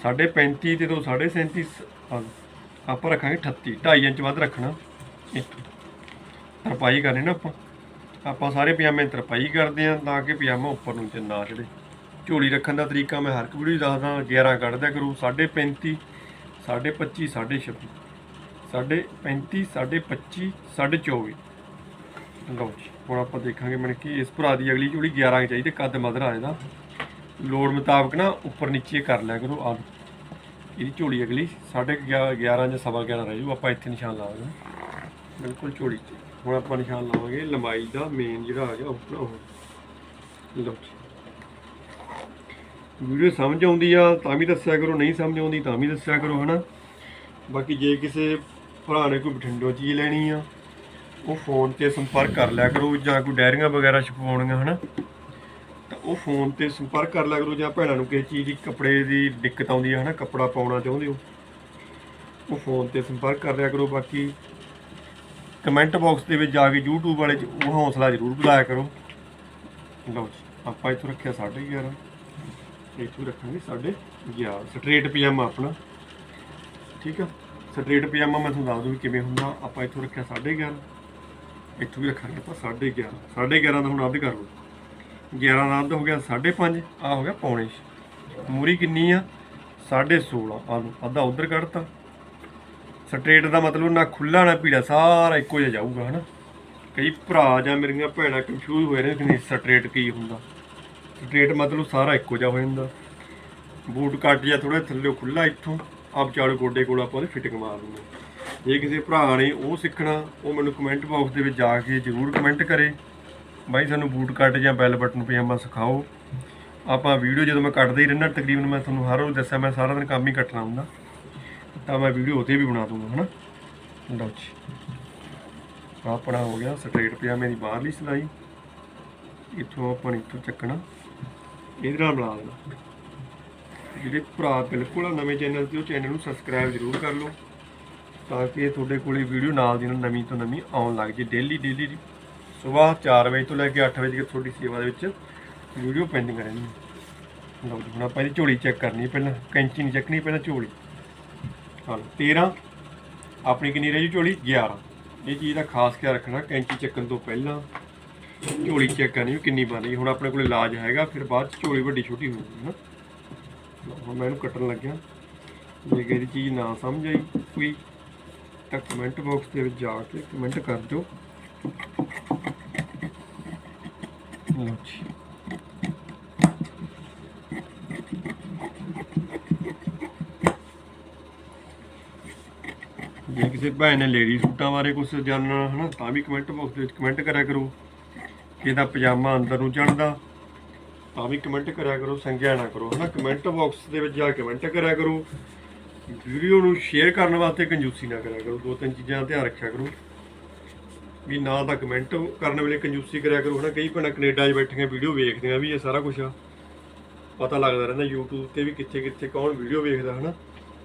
35 ਤੇ ਤੋਂ 37 ਆ ਆਪਾਂ ਰੱਖਾਂਗੇ 38 2.5 ਇੰਚ ਵੱਧ ਰੱਖਣਾ। ਇੱਥੋਂ ਤਰਪਾਈ ਕਰਨੀ ਨਾ ਆਪਾਂ। ਆਪਾਂ ਸਾਰੇ ਪਜਾਮੇ ਤਰਪਾਈ ਕਰਦੇ ਆ ਤਾਂ ਕਿ ਪਜਾਮਾ ਉੱਪਰ ਨੂੰ ਚ ਨਾ ਚੜੇ। ਝੋਲੀ ਰੱਖਣ ਦਾ ਤਰੀਕਾ ਮੈਂ ਹਰ ਇੱਕ ਵੀਡੀਓ 'ਚ ਦੱਸਦਾ 11 ਕੱਢਦਿਆ ਕਰੂ 35 25 26 ਸਾਢੇ 35 ਸਾਢੇ 25 ਸਾਢੇ 24 ਲਓ ਜੀ, ਹੁਣ ਆਪਾਂ ਦੇਖਾਂਗੇ ਮਨ ਕਿ ਇਸ ਭਰਾ ਦੀ ਅਗਲੀ ਝੋਲੀ 11 ਚਾਹੀਦੀ ਕੱਦ ਮਧਰਾ ਇਹਦਾ। ਲੋੜ ਮੁਤਾਬਕ ਨਾ ਉੱਪਰ ਨੀਚੇ ਕਰ ਲਿਆ ਕਰੋ ਆ ਇਹਦੀ ਝੋਲੀ ਅਗਲੀ ਸਾਢੇ 11 ਜਾਂ ਸਵਾ 11 ਰਹਿ ਜੂ। ਆਪਾਂ ਇੱਥੇ ਨਿਸ਼ਾਨ ਲਾਵਾਂਗੇ ਬਿਲਕੁਲ ਝੋਲੀ 'ਚ। ਹੁਣ ਆਪਾਂ ਨਿਸ਼ਾਨ ਲਾਵਾਂਗੇ, ਲੰਬਾਈ ਦਾ ਮੇਨ ਜਿਹੜਾ ਆ ਗਿਆ ਉੱਪਰ ਉਹ। ਲਓ। ਵੀਡੀਓ ਸਮਝ ਆਉਂਦੀ ਆ, ਤਾਂ ਵੀ ਦੱਸਿਆ ਕਰੋ, ਨਹੀਂ ਸਮਝ ਆਉਂਦੀ ਤਾਂ ਵੀ ਦੱਸਿਆ ਕਰੋ, ਹਨਾ? ਬਾਕੀ ਜੇ ਕਿਸੇ ਭਰਾ ਨੇ ਕੋਈ ਬਠਿੰਡੋ ਚੀਜ਼ ਲੈਣੀ ਆ, ਉਹ ਫੋਨ ਤੇ ਸੰਪਰਕ ਕਰ ਲਿਆ ਕਰੋ, ਜਾਂ ਕੋਈ ਡਾਇਰੀਆਂ ਵਗੈਰਾ ਛਪਵਾਉਣੀਆਂ, ਹਨਾ? ਤਾਂ ਉਹ ਫੋਨ ਤੇ ਸੰਪਰਕ ਕਰ ਲਿਆ ਕਰੋ, ਜਾਂ ਭੈਣਾਂ ਨੂੰ ਕਿਸੇ ਚੀਜ਼ ਦੀ, ਕੱਪੜੇ ਦੀ ਦਿੱਕਤ ਆਉਂਦੀ ਹੈ ਹਨਾ? ਕੱਪੜਾ ਪਾਉਣਾ ਚਾਹੁੰਦੇ ਹੋ। ਉਹ ਫੋਨ ਤੇ ਸੰਪਰਕ ਕਰ ਲਿਆ ਕਰੋ, ਬਾਕੀ ਕਮੈਂਟ ਬਾਕਸ ਦੇ ਵਿੱਚ ਜਾ ਕੇ YouTube ਵਾਲੇ 'ਚ ਉਹ ਹੌਸਲਾ ਜ਼ਰੂਰ ਵਧਾਇਆ ਕਰੋ। ਲਓ ਜੀ, ਆਪਾਂ ਇੱਥੋਂ ਰੱਖਿਆ 11.5 ਇੱਥੋਂ ਰੱਖਾਂਗੇ 11.5 ਸਟ੍ਰੇਟ ਪਜਾਮਾ ਆਪਣਾ। ਠੀਕ ਆ? ਸਟ੍ਰੇਟ ਪਜਾਮਾ ਮੈਂ ਤੁਹਾਨੂੰ ਦੱਸ ਦੂੰ ਵੀ ਕਿਵੇਂ ਹੁੰਦਾ। ਆਪਾਂ ਇੱਥੋਂ ਰੱਖਿਆ 11.5 ਇੱਥੋਂ ਵੀ ਰੱਖਾਂਗੇ ਆਪਾਂ 11.5 11.5 ਦਾ ਹੁਣ ਅੱਧ ਕਰ ਲਓ। 11 ਦਾ ਅੱਧ ਹੋ ਗਿਆ 5.5 ਆ ਹੋ ਗਿਆ ਪੌਣੇ ਛੇ। ਮੂਰੀ ਕਿੰਨੀ ਆ? 16.5 ਆ ਲਓ, ਅੱਧਾ ਉਧਰ ਕੱਢਤਾ। ਸਟ੍ਰੇਟ ਦਾ ਮਤਲਬ ਨਾ ਖੁੱਲਾ ਨਾ ਪੀੜਾ ਸਾਰਾ ਇੱਕੋ ਜਿਹਾ ਜਾਊਗਾ, ਹਨਾ? ਕਈ ਭਰਾ ਜਾਂ ਮੇਰੀਆਂ ਭੈਣਾਂ ਕਨਫਿਊਜ਼ ਹੋਏ ਨੇ ਕਿ ਸਟ੍ਰੇਟ ਕੀ ਹੁੰਦਾ? ਸਟ੍ਰੇਟ ਮਤਲਬ ਸਾਰਾ ਇੱਕੋ ਜਿਹਾ ਹੋ ਜਾਂਦਾ। ਬੂਟ ਕੱਟ ਜਾਂ ਥੋੜਾ ਥੱਲੇ ਖੁੱਲਾ ਇੱਥੋਂ, ਆਪ ਚਾਲੂ ਗੋਡੇ ਕੋਲ ਆਪਾਂ ਉਹਦੀ ਫਿਟਿੰਗ ਮਾਰ ਦਿੰਦੇ ਜੇ ਕਿਸੇ ਭਰਾ ਨੇ ਉਹ ਸਿੱਖਣਾ, ਉਹ ਮੈਨੂੰ ਕਮੈਂਟ ਬਾਕਸ ਦੇ ਵਿੱਚ ਜਾ ਕੇ ਜਰੂਰ ਕਮੈਂਟ ਕਰੇ। ਬਾਈ, ਸਾਨੂੰ ਬੂਟ ਕੱਟ ਜਾਂ ਬੈਲ ਬਟਨ ਪਜਾਮਾ ਸਿਖਾਓ। ਆਪਾਂ ਵੀਡੀਓ ਜਦੋਂ ਮੈਂ ਕੱਟਦਾ ਹੀ ਰਹਿਣਾ ਤਕਰੀਬਨ ਮੈਂ ਤੁਹਾਨੂੰ ਹਰ ਰੋਜ਼ ਦੱਸਿਆ, ਮੈਂ ਸਾਰਾ ਦਿਨ ਕੰਮ ਹੀ ਕੱਟਣਾ ਹੁੰਦਾ। ਤਾਂ ਮੈਂ ਵੀਡੀਓ ਉਹਤੇ ਵੀ ਬਣਾ ਦੂੰਗਾ ਹਨਾ? ਲਓ ਜੀ ਆਪਣਾ ਹੋ ਗਿਆ ਸਟ੍ਰੇਟ ਪਜਾਮੇ ਦੀ ਬਾਹਰਲੀ ਸਿਲਾਈ। ਇੱਥੋਂ ਆਪਾਂ ਨੇ ਇੱਥੋਂ ਚੱਕਣਾ। ਇਹਦੇ ਨਾਲ ਮਿਲਾ ਦੇਣਾ। ਜਿਹੜੇ ਭਰਾ ਬਿਲਕੁਲ ਨਵੇਂ ਚੈਨਲ ਤੇ, ਉਹ ਚੈਨਲ ਨੂੰ ਸਬਸਕ੍ਰਾਈਬ ਜ਼ਰੂਰ ਕਰ ਲਓ। ਤਾਂ ਕਿ ਤੁਹਾਡੇ ਕੋਲੇ ਵੀਡੀਓ ਨਾਲ ਦੀ ਨਾਲ ਨਵੀਂ ਤੋਂ ਨਵੀਂ ਆਉਣ ਲੱਗ ਜੇ ਡੇਲੀ ਡੇਲੀ ਸਵੇਰ 4 ਵਜੇ ਤੋਂ ਲੈ ਕੇ 8 ਵਜੇ ਤੱਕ ਤੁਹਾਡੀ ਸੇਵਾ ਦੇ ਵਿੱਚ ਵੀਡੀਓ ਪੈਂਡਿੰਗ ਰਹਿਣੀ ਲਓ ਜੀ, ਹੁਣ ਆਪਾਂ ਇਹਦੀ ਝੋਲੀ ਚੈੱਕ ਕਰਨੀ ਪਹਿਲਾਂ। ਕੈਂਚੀ ਨਹੀਂ ਚੱਕਣੀ, ਪਹਿਲਾਂ ਝੋਲੀ। ਹਾਂ 13 ਆਪਣੀ ਕਿੰਨੀ ਰਹਿ ਜੂ ਝੋਲੀ? 11 ਇਹ ਚੀਜ਼ ਦਾ ਖਾਸ ਖਿਆਲ ਰੱਖਣਾ, ਕੈਂਚੀ ਚੱਕਣ ਤੋਂ ਪਹਿਲਾਂ ਝੋਲੀ ਚੈੱਕ ਕਰਨੀ ਵੀ ਕਿੰਨੀ ਬਣ ਰਹੀ। ਹੁਣ ਆਪਣੇ ਕੋਲ ਇਲਾਜ ਹੈਗਾ, ਫਿਰ ਬਾਅਦ ਚ ਝੋਲੀ ਵੱਡੀ ਛੋਟੀ ਹੋਊਗੀ ਨਾ। ਹੁਣ ਮੈਂ ਇਹਨੂੰ ਕੱਟਣ ਲੱਗਿਆ। ਜੇ ਕਿਸੇ ਚੀਜ਼ ਨਾ ਸਮਝ ਆਈ, ਕੋਈ ਤਾਂ ਕਮੈਂਟ ਬਾਕਸ ਦੇ ਵਿੱਚ ਜਾ ਕੇ ਕਮੈਂਟ ਕਰ ਦਿਓ। ਲਓ ਜੀ। ਜੇ ਕਿਸੇ ਭੈਣ ਨੇ ਲੇਡੀ ਸੂਟਾਂ ਬਾਰੇ ਕੁਝ ਜਾਣਨਾ ਹੈ ਨਾ ਤਾਂ ਵੀ ਕਮੈਂਟ ਬਾਕਸ ਦੇ ਵਿੱਚ ਕਮੈਂਟ ਕਰਿਆ ਕਰੋ। ਕਿਹਦਾ ਪਜਾਮਾ ਅੰਦਰ ਨੂੰ ਚੜਦਾ ਤਾਂ ਵੀ ਕਮੈਂਟ ਕਰਿਆ ਕਰੋ ਸੰਗਿਆ ਨਾ ਕਰੋ, ਹਨਾ। ਕਮੈਂਟ ਬਾਕਸ ਦੇ ਵਿੱਚ ਜਾ ਕੇ ਕਮੈਂਟ ਕਰਿਆ ਕਰੋ। ਵੀਡੀਓ ਨੂੰ ਸ਼ੇਅਰ ਕਰਨ ਵਾਸਤੇ ਕੰਜੂਸੀ ਨਾ ਕਰਿਆ ਕਰੋ, ਦੋ ਤਿੰਨ ਚੀਜ਼ਾਂ ਦਾ ਧਿਆਨ ਰੱਖਿਆ ਕਰੋ। ਵੀ ਨਾ ਤਾਂ ਕਮੈਂਟ ਕਰਨ ਵੇਲੇ ਕੰਜੂਸੀ ਕਰਿਆ ਕਰੋ, ਹਨਾ। ਕਈ ਭੈਣਾਂ ਕੈਨੇਡਾ 'ਚ ਬੈਠੀਆਂ ਵੀਡੀਓ ਵੇਖਦੀਆਂ ਵੀ ਇਹ ਸਾਰਾ ਕੁਝ ਆ। ਪਤਾ ਲੱਗਦਾ ਰਹਿੰਦਾ YouTube ਤੇ ਵੀ ਕਿੱਥੇ ਕਿੱਥੇ ਕੌਣ ਵੀਡੀਓ ਵੇਖਦਾ, ਹਨਾ।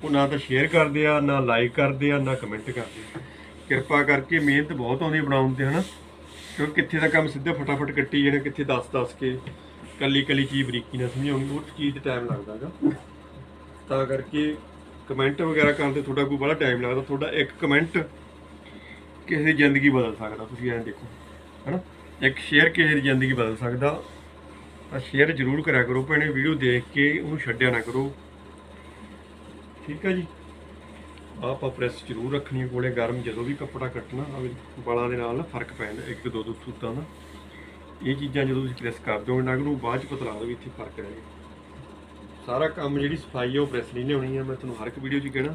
ਉਹ ਨਾ ਤਾਂ ਸ਼ੇਅਰ ਕਰਦੇ ਆ, ਨਾ ਲਾਈਕ ਕਰਦੇ ਆ, ਨਾ ਕਮੈਂਟ ਕਰਦੇ ਆ। ਕਿਰਪਾ ਕਰਕੇ ਮਿਹਨਤ ਬਹੁਤ ਆਉਂਦੀ ਹੈ ਬਣਾਉਣ ਤੇ, ਹਨਾ? ਕਿਉਂਕਿ ਕਿੱਥੇ ਦਾ ਕੰਮ ਸਿੱਧਾ ਫਟਾਫਟ ਕੱਟੀ ਜਾਣਾ, ਕਿੱਥੇ ਦੱਸ ਦੱਸ ਕੇ ਕੱਲੀ ਕੱਲੀ ਚੀਜ਼ ਬਰੀਕੀ ਨਾਲ ਸਮਝਾਉਣੀ ਉਹ ਚੀਜ਼ ਤੇ ਟਾਈਮ ਲੱਗਦਾ ਹੈਗਾ ਤਾਂ ਕਰਕੇ ਕਮੈਂਟ ਵਗੈਰਾ ਕਰਨ ਤੇ ਤੁਹਾਡਾ ਕੋਈ ਬੜਾ ਟਾਈਮ ਲੱਗਦਾ, ਤੁਹਾਡਾ ਇੱਕ ਕਮੈਂਟ ਕਿਸੇ ਦੀ ਜ਼ਿੰਦਗੀ ਬਦਲ ਸਕਦਾ, ਤੁਸੀਂ ਐਂ ਦੇਖੋ, ਹਨਾ? ਇੱਕ ਸ਼ੇਅਰ ਕਿਸੇ ਦੀ ਜ਼ਿੰਦਗੀ ਬਦਲ ਸਕਦਾ। ਤਾਂ ਸ਼ੇਅਰ ਜ਼ਰੂਰ ਕਰਿਆ ਕਰੋ, ਭੈਣੇ ਵੀਡੀਓ ਦੇਖ ਕੇ ਉਹਨੂੰ ਛੱਡਿਆ ਨਾ ਕਰੋ। ਠੀਕ ਹੈ ਜੀ? ਆਹ ਆਪਾਂ ਪ੍ਰੈਸ ਜ਼ਰੂਰ ਰੱਖਣੀ ਹੈ ਕੋਲੇ ਗਰਮ, ਜਦੋਂ ਵੀ ਕੱਪੜਾ ਕੱਟਣਾ ਆਵੇ, ਵਾਲਾਂ ਦੇ ਨਾਲ ਨਾ ਫ਼ਰਕ ਪੈ ਜਾਂਦਾ, ਇੱਕ ਦੋ ਦੋ ਸੂਤਾਂ ਦਾ। ਇਹ ਚੀਜ਼ਾਂ ਜਦੋਂ ਤੁਸੀਂ ਪ੍ਰੈਸ ਕਰ ਦਿਓ ਨਾ ਨੂੰ ਬਾਅਦ ਚ ਪਤਾ ਲੱਗਦਾ ਵੀ ਇੱਥੇ ਫ਼ਰਕ ਰਹਿ ਗਿਆ। ਸਾਰਾ ਕੰਮ ਜਿਹੜੀ ਸਫ਼ਾਈ ਹੈ ਉਹ ਪ੍ਰੈਸ ਨਹੀਂ ਲਿਆਉਣੀ ਆ। ਮੈਂ ਤੁਹਾਨੂੰ ਹਰ ਇੱਕ ਵੀਡੀਓ 'ਚ ਕਹਿਣਾ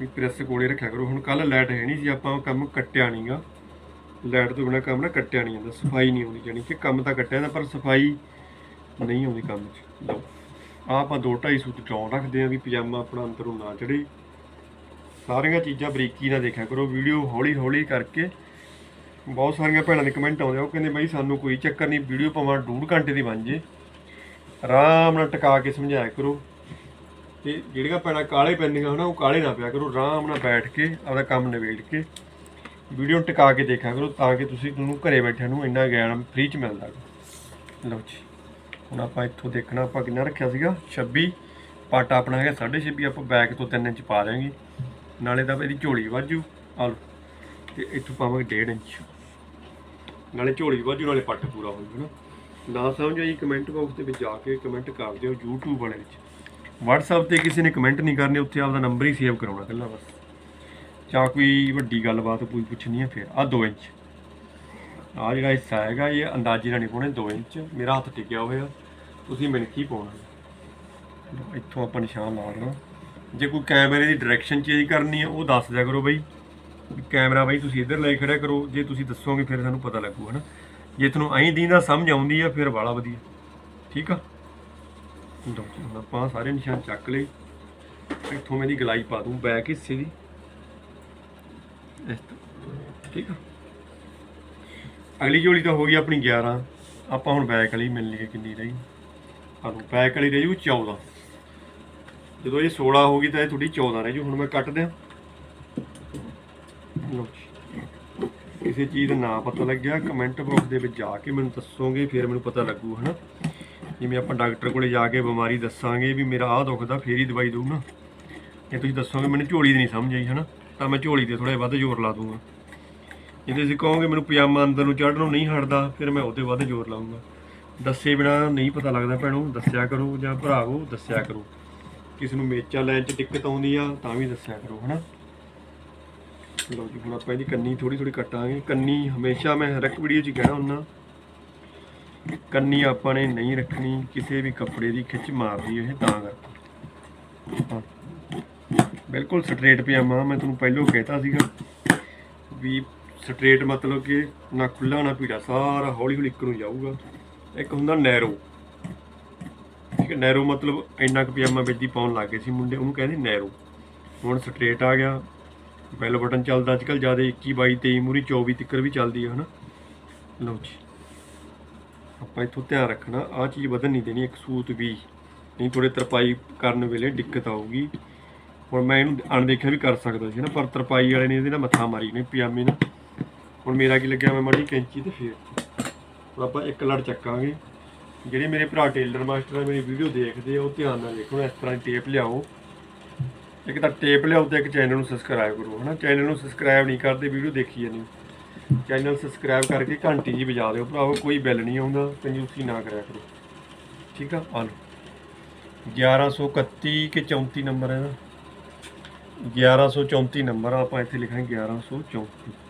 ਵੀ ਪ੍ਰੈਸ ਕੋਲੇ ਰੱਖਿਆ ਕਰੋ। ਹੁਣ ਕੱਲ ਲਾਈਟ ਹੈ ਨਹੀਂ ਸੀ, ਆਪਾਂ ਉਹ ਕੰਮ ਕੱਟਿਆ ਨਹੀਂਗਾ ਲਾਈਟ ਤੋਂ ਬਿਨਾ ਕੰਮ ਨਾ ਕੱਟਿਆ ਨਹੀਂ ਜਾਂਦਾ, ਸਫ਼ਾਈ ਨਹੀਂ ਆਉਂਦੀ, ਜਾਣੀ ਕਿ ਕੰਮ ਤਾਂ ਕੱਟਿਆ ਜਾਂਦਾ, ਪਰ ਸਫ਼ਾਈ ਨਹੀਂ ਆਉਂਦੀ ਕੰਮ 'ਚ। ਲਓ। ਆਹ ਆਪਾਂ ਦੋ ਢਾਈ ਸੂਟ ਚੌਂ ਰੱਖਦੇ ਆਂ ਵੀ ਪਜਾਮਾ ਆਪਣਾ ਅੰਦਰੋਂ ਨਾ ਚੜੇ ਸਾਰੀਆਂ ਚੀਜ਼ਾਂ ਬਰੀਕੀ ਨਾਲ ਦੇਖਿਆ ਕਰੋ, ਵੀਡੀਓ ਹੌਲੀ ਹੌਲੀ ਕਰਕੇ। ਬਹੁਤ ਸਾਰੀਆਂ ਭੈਣਾਂ ਦੇ ਕਮੈਂਟ ਆਉਂਦੇ ਆ, ਉਹ ਕਹਿੰਦੇ ਬਈ ਸਾਨੂੰ ਕੋਈ ਚੱਕਰ ਨਹੀਂ, ਵੀਡੀਓ ਭਾਵੇਂ ਡੂਢ ਘੰਟੇ ਦੀ ਬਣ ਜੇ। ਆਰਾਮ ਨਾਲ ਟਿਕਾ ਕੇ ਸਮਝਾਇਆ ਕਰੋ। ਤੇ ਜਿਹੜੀਆਂ ਭੈਣਾਂ ਕਾਲੇ ਪੈਂਦੀਆਂ ਹਨਾ, ਉਹ ਕਾਲੇ ਨਾ ਪਿਆ ਕਰੋ, ਆਰਾਮ ਨਾਲ ਬੈਠ ਕੇ ਆਪਣਾ ਕੰਮ ਨਿਬੇੜ ਕੇ, ਵੀਡੀਓ ਨੂੰ ਟਿਕਾ ਕੇ ਦੇਖਿਆ ਕਰੋ, ਤਾਂ ਕਿ ਤੁਸੀਂ ਤੁਹਾਨੂੰ ਘਰੇ ਬੈਠਿਆਂ ਨੂੰ ਇੰਨਾ ਗਿਆਨ ਫ੍ਰੀ ਚ ਮਿਲਦਾ। ਲਓ ਜੀ। ਹੁਣ ਆਪਾਂ ਇੱਥੋਂ ਦੇਖਣਾ, ਆਪਾਂ ਕਿੰਨਾ ਰੱਖਿਆ ਸੀਗਾ? 26 ਪਾਟਾ ਆਪਣਾ ਹੈਗਾ 26.5 ਆਪਾਂ ਬੈਕ ਤੋਂ 3 ਇੰਚ ਪਾ ਦਿਆਂਗੇ। ਨਾਲੇ ਤਾਂ ਇਹਦੀ ਝੋਲੀ ਵਾਜੂ ਆ ਲਓ, ਤੇ ਇੱਥੋਂ ਪਾਵਾਂਗੇ 1.5 ਇੰਚ। ਨਾਲੇ ਝੋਲੀ ਵਾਜੂ ਨਾਲੇ ਪੱਟ ਪੂਰਾ ਹੋ ਜਾਊਗਾ ਨਾ। ਨਾ ਸਮਝ ਆਈ ਕਮੈਂਟ ਬਾਕਸ ਦੇ ਵਿੱਚ ਜਾ ਕੇ ਕਮੈਂਟ ਕਰ ਦਿਓ YouTube ਵਾਲੇ ਵਿੱਚ। WhatsApp ਤੇ ਕਿਸੇ ਨੇ ਕਮੈਂਟ ਨਹੀਂ ਕਰਨੇ, ਉੱਥੇ ਆਪਦਾ ਨੰਬਰ ਹੀ ਸੇਵ ਕਰਾਉਣਾ ਇਕੱਲਾ ਬਸ। ਜਾਂ ਕੋਈ ਵੱਡੀ ਗੱਲਬਾਤ ਕੋਈ ਪੁੱਛਣੀ ਹੈ ਫਿਰ ਆ 2 ਇੰਚ। ਆ ਜਿਹੜਾ ਹਿੱਸਾ ਹੈਗਾ, ਇਹ ਅੰਦਾਜ਼ੇ ਨਾਲ ਨਹੀਂ ਪਾਉਣੇ 2 ਇੰਚ, ਮੇਰਾ ਹੱਥ ਟਿਕਿਆ ਹੋਇਆ, ਤੁਸੀਂ ਮਿਣਕੀ ਪਾਉਣਾ? ਇੱਥੋਂ ਆਪਾਂ ਨਿਸ਼ਾਨ ਲਾ ਦੇਣਾ ਜੇ ਕੋਈ ਕੈਮਰੇ ਦੀ ਡਾਇਰੈਕਸ਼ਨ ਚੇਂਜ ਕਰਨੀ ਹੈ ਉਹ ਦੱਸ ਦਿਆ ਕਰੋ ਬਈ। ਕੈਮਰਾ ਬਈ, ਤੁਸੀਂ ਇੱਧਰ ਲੈ ਖੜਿਆ ਕਰੋ। ਜੇ ਤੁਸੀਂ ਦੱਸੋਗੇ, ਫਿਰ ਸਾਨੂੰ ਪਤਾ ਲੱਗੂ, ਹਨਾ? ਜੇ ਤੁਹਾਨੂੰ ਐਂ ਦੀਂਦਾ, ਸਮਝ ਆਉਂਦੀ ਆ, ਫਿਰ ਵਾਲਾ ਵਧੀਆ। ਠੀਕ ਆ? ਲਓ ਹੁਣ ਆਪਾਂ ਸਾਰੇ ਨਿਸ਼ਾਨ ਚੱਕ ਲਏ। ਇੱਥੋਂ ਮੈਂ ਦੀ ਗਲਾਈ ਪਾ ਦੂੰ, ਬੈਕ ਹਿੱਸੇ ਦੀ। ਇਸ ਠੀਕ ਆ? ਅਗਲੀ ਝੋਲੀ ਤਾਂ ਹੋ ਗਈ ਆਪਣੀ 11 ਆਪਾਂ ਹੁਣ ਬੈਕ ਵਾਲੀ ਮਿਲ ਲਈਏ ਕਿੰਨੀ ਰਹੀ। ਸਾਨੂੰ ਬੈਕ ਵਾਲੀ ਰਹਿ ਜੂ 14 ਜਦੋਂ ਇਹ 16 ਹੋ ਗਈ ਤਾਂ ਇਹ ਤੁਹਾਡੀ 14 ਰਹਿ ਜੂ। ਹੁਣ ਮੈਂ ਕੱਟ ਦਿਆਂ ਕਿਸੇ ਚੀਜ਼ ਦਾ ਨਾਂ ਪਤਾ ਲੱਗਿਆ। ਕਮੈਂਟ ਬਾਕਸ ਦੇ ਵਿੱਚ ਜਾ ਕੇ ਮੈਨੂੰ ਦੱਸੋਗੇ, ਫਿਰ ਮੈਨੂੰ ਪਤਾ ਲੱਗੂ, ਹਨਾ? ਜਿਵੇਂ ਆਪਾਂ ਡਾਕਟਰ ਕੋਲੇ ਜਾ ਕੇ ਬਿਮਾਰੀ ਦੱਸਾਂਗੇ ਵੀ ਮੇਰਾ ਆਹ ਦੁਖਦਾ ਫੇਰ ਹੀ ਦਵਾਈ ਦਊ ਨਾ। ਇਹ ਤੁਸੀਂ ਦੱਸੋਗੇ, ਮੈਨੂੰ ਝੋਲੀ ਦੀ ਨਹੀਂ ਸਮਝ ਆਈ, ਹਨਾ? ਤਾਂ ਮੈਂ ਝੋਲੀ ਤੇ ਥੋੜਾ ਵੱਧ ਜ਼ੋਰ ਲਾ ਦੂੰਗਾ ਜੇ ਤੁਸੀਂ ਕਹੋਗੇ ਮੈਨੂੰ ਪਜਾਮਾ ਅੰਦਰ ਨੂੰ ਚੜ੍ਹਨੋਂ ਨਹੀਂ ਹਟਦਾ, ਫਿਰ ਮੈਂ ਉਹਦੇ ਵੱਧ ਜ਼ੋਰ ਲਾਉਂਗਾ ਦੱਸੇ ਬਿਨਾ ਨਹੀਂ ਪਤਾ ਲੱਗਦਾ ਭੈਣੋ, ਦੱਸਿਆ ਕਰੋ ਜਾਂ ਭਰਾਵੋ, ਦੱਸਿਆ ਕਰੋ। ਕਿਸ ਨੂੰ ਮੇਚਾ ਲੈਣ 'ਚ ਦਿੱਕਤ ਆਉਂਦੀ ਆ, ਤਾਂ ਵੀ ਦੱਸਿਆ ਕਰੋ, ਹਨਾ? ਲਓ ਜੀ, ਹੁਣ ਆਪਾਂ ਇਹਦੀ ਕੰਨੀ ਥੋੜੀ ਥੋੜੀ ਕੱਟਾਂਗੇ। ਕੰਨੀ ਹਮੇਸ਼ਾ ਮੈਂ ਹਰ ਇੱਕ ਵੀਡੀਓ 'ਚ ਕਹਿਣਾ ਹੁੰਦਾ, ਕੰਨੀ ਆਪਾਂ ਨੇ ਨਹੀਂ ਰੱਖਣੀ, ਕਿਸੇ ਵੀ ਕੱਪੜੇ ਦੀ ਖਿੱਚ ਮਾਰਦੀ ਇਹ ਤਾਂ ਕਰਕੇ। ਬਿਲਕੁਲ ਸਟ੍ਰੇਟ ਪਜਾਮਾ, ਮੈਂ ਤੁਹਾਨੂੰ ਪਹਿਲਾਂ ਕਹਿਤਾ ਸੀਗਾ ਵੀ ਸਟ੍ਰੇਟ ਮਤਲਬ ਕਿ ਨਾ ਖੁੱਲਾ ਨਾ ਭੀੜਾ, ਸਾਰਾ ਹੌਲੀ ਹੌਲੀ ਇੱਕ ਨੂੰ ਜਾਊਗਾ। ਇੱਕ ਹੁੰਦਾ ਨੈਰੋ। ਠੀਕ ਹੈ, ਨੈਰੋ ਮਤਲਬ ਇੰਨਾ ਕੁ ਪਜਾਮਾ ਵਿੱਚ ਦੀ ਪਾਉਣ ਲੱਗ ਗਏ ਸੀ ਮੁੰਡੇ, ਉਹਨੂੰ ਕਹਿੰਦੇ ਨੈਰੋ। ਹੁਣ ਸਟ੍ਰੇਟ ਆ ਗਿਆ, ਬੈਲ ਬਟਨ ਚੱਲਦਾ ਅੱਜ ਕੱਲ ਜ਼ਿਆਦਾ 21 22 23 ਮੂਰੀ 24 ਤੱਕਰ ਵੀ ਚੱਲਦੀ ਹੈ ਹਨਾ? ਲਓ ਜੀ। ਆਪਾਂ ਇੱਥੋਂ ਧਿਆਨ ਰੱਖਣਾ ਆ ਚੀਜ਼ ਵਧਣ ਨਹੀਂ ਦੇਣੀ, ਇੱਕ ਸੂਤ ਵੀ। ਨਹੀਂ ਥੋੜੇ ਤਰਪਾਈ ਕਰਨ ਵੇਲੇ ਦਿੱਕਤ ਆਊਗੀ। ਹੁਣ ਮੈਂ ਇਹਨੂੰ ਅਣਦੇਖਿਆ ਵੀ ਕਰ ਸਕਦਾ ਸੀ ਨਾ ਪਰ ਤਰਪਾਈ ਵਾਲੇ ਨੇ ਇਹਦੇ ਨਾਲ ਮੱਥਾ ਮਾਰੀ ਨੇ, ਪਜਾਮੇ ਨਾਲ। ਹੁਣ ਮੇਰਾ ਕੀ ਲੱਗਿਆ ਮੈਂ ਮਾੜੀ ਕੈਂਚੀ ਤੇ ਫੇਰ। ਹੁਣ ਆਪਾਂ ਇੱਕ ਲੜ ਚੱਕਾਂਗੇ। ਜਿਹੜੇ ਮੇਰੇ ਭਰਾ ਟੇਲਰ ਮਾਸਟਰ ਆ, ਮੇਰੀ ਵੀਡੀਓ ਦੇਖਦੇ ਆ, ਉਹ ਧਿਆਨ ਨਾਲ ਦੇਖੋ, ਇਸ ਤਰ੍ਹਾਂ ਟੇਪ ਲਿਆਓ। ਇੱਕ ਤਾਂ ਟੇਪ ਲਿਆਓ ਤੇ ਇੱਕ ਚੈਨਲ ਨੂੰ ਸਬਸਕ੍ਰਾਈਬ ਕਰੋ, ਹਨਾ? ਚੈਨਲ ਨੂੰ ਸਬਸਕ੍ਰਾਈਬ ਨਹੀਂ ਕਰਦੇ, ਵੀਡੀਓ ਦੇਖੀ ਜਾਨੀ ਚੈਨਲ ਸਬਸਕ੍ਰਾਈਬ ਕਰਕੇ ਘੰਟੀ ਜੀ ਵਜਾ ਦਿਓ, ਭਰਾਵੋ, ਕੋਈ ਬਿੱਲ ਨਹੀਂ ਆਉਂਦਾ, ਕੰਜੂਸੀ ਨਾ ਕਰਿਆ ਕਰੋ। ਠੀਕ ਆ? ਆ ਲਓ। 1131 ਕਿ 34 ਨੰਬਰ ਹੈ ਨਾ? 1134 ਨੰਬਰ ਆਪਾਂ ਇੱਥੇ ਲਿਖਾਂਗੇ 1134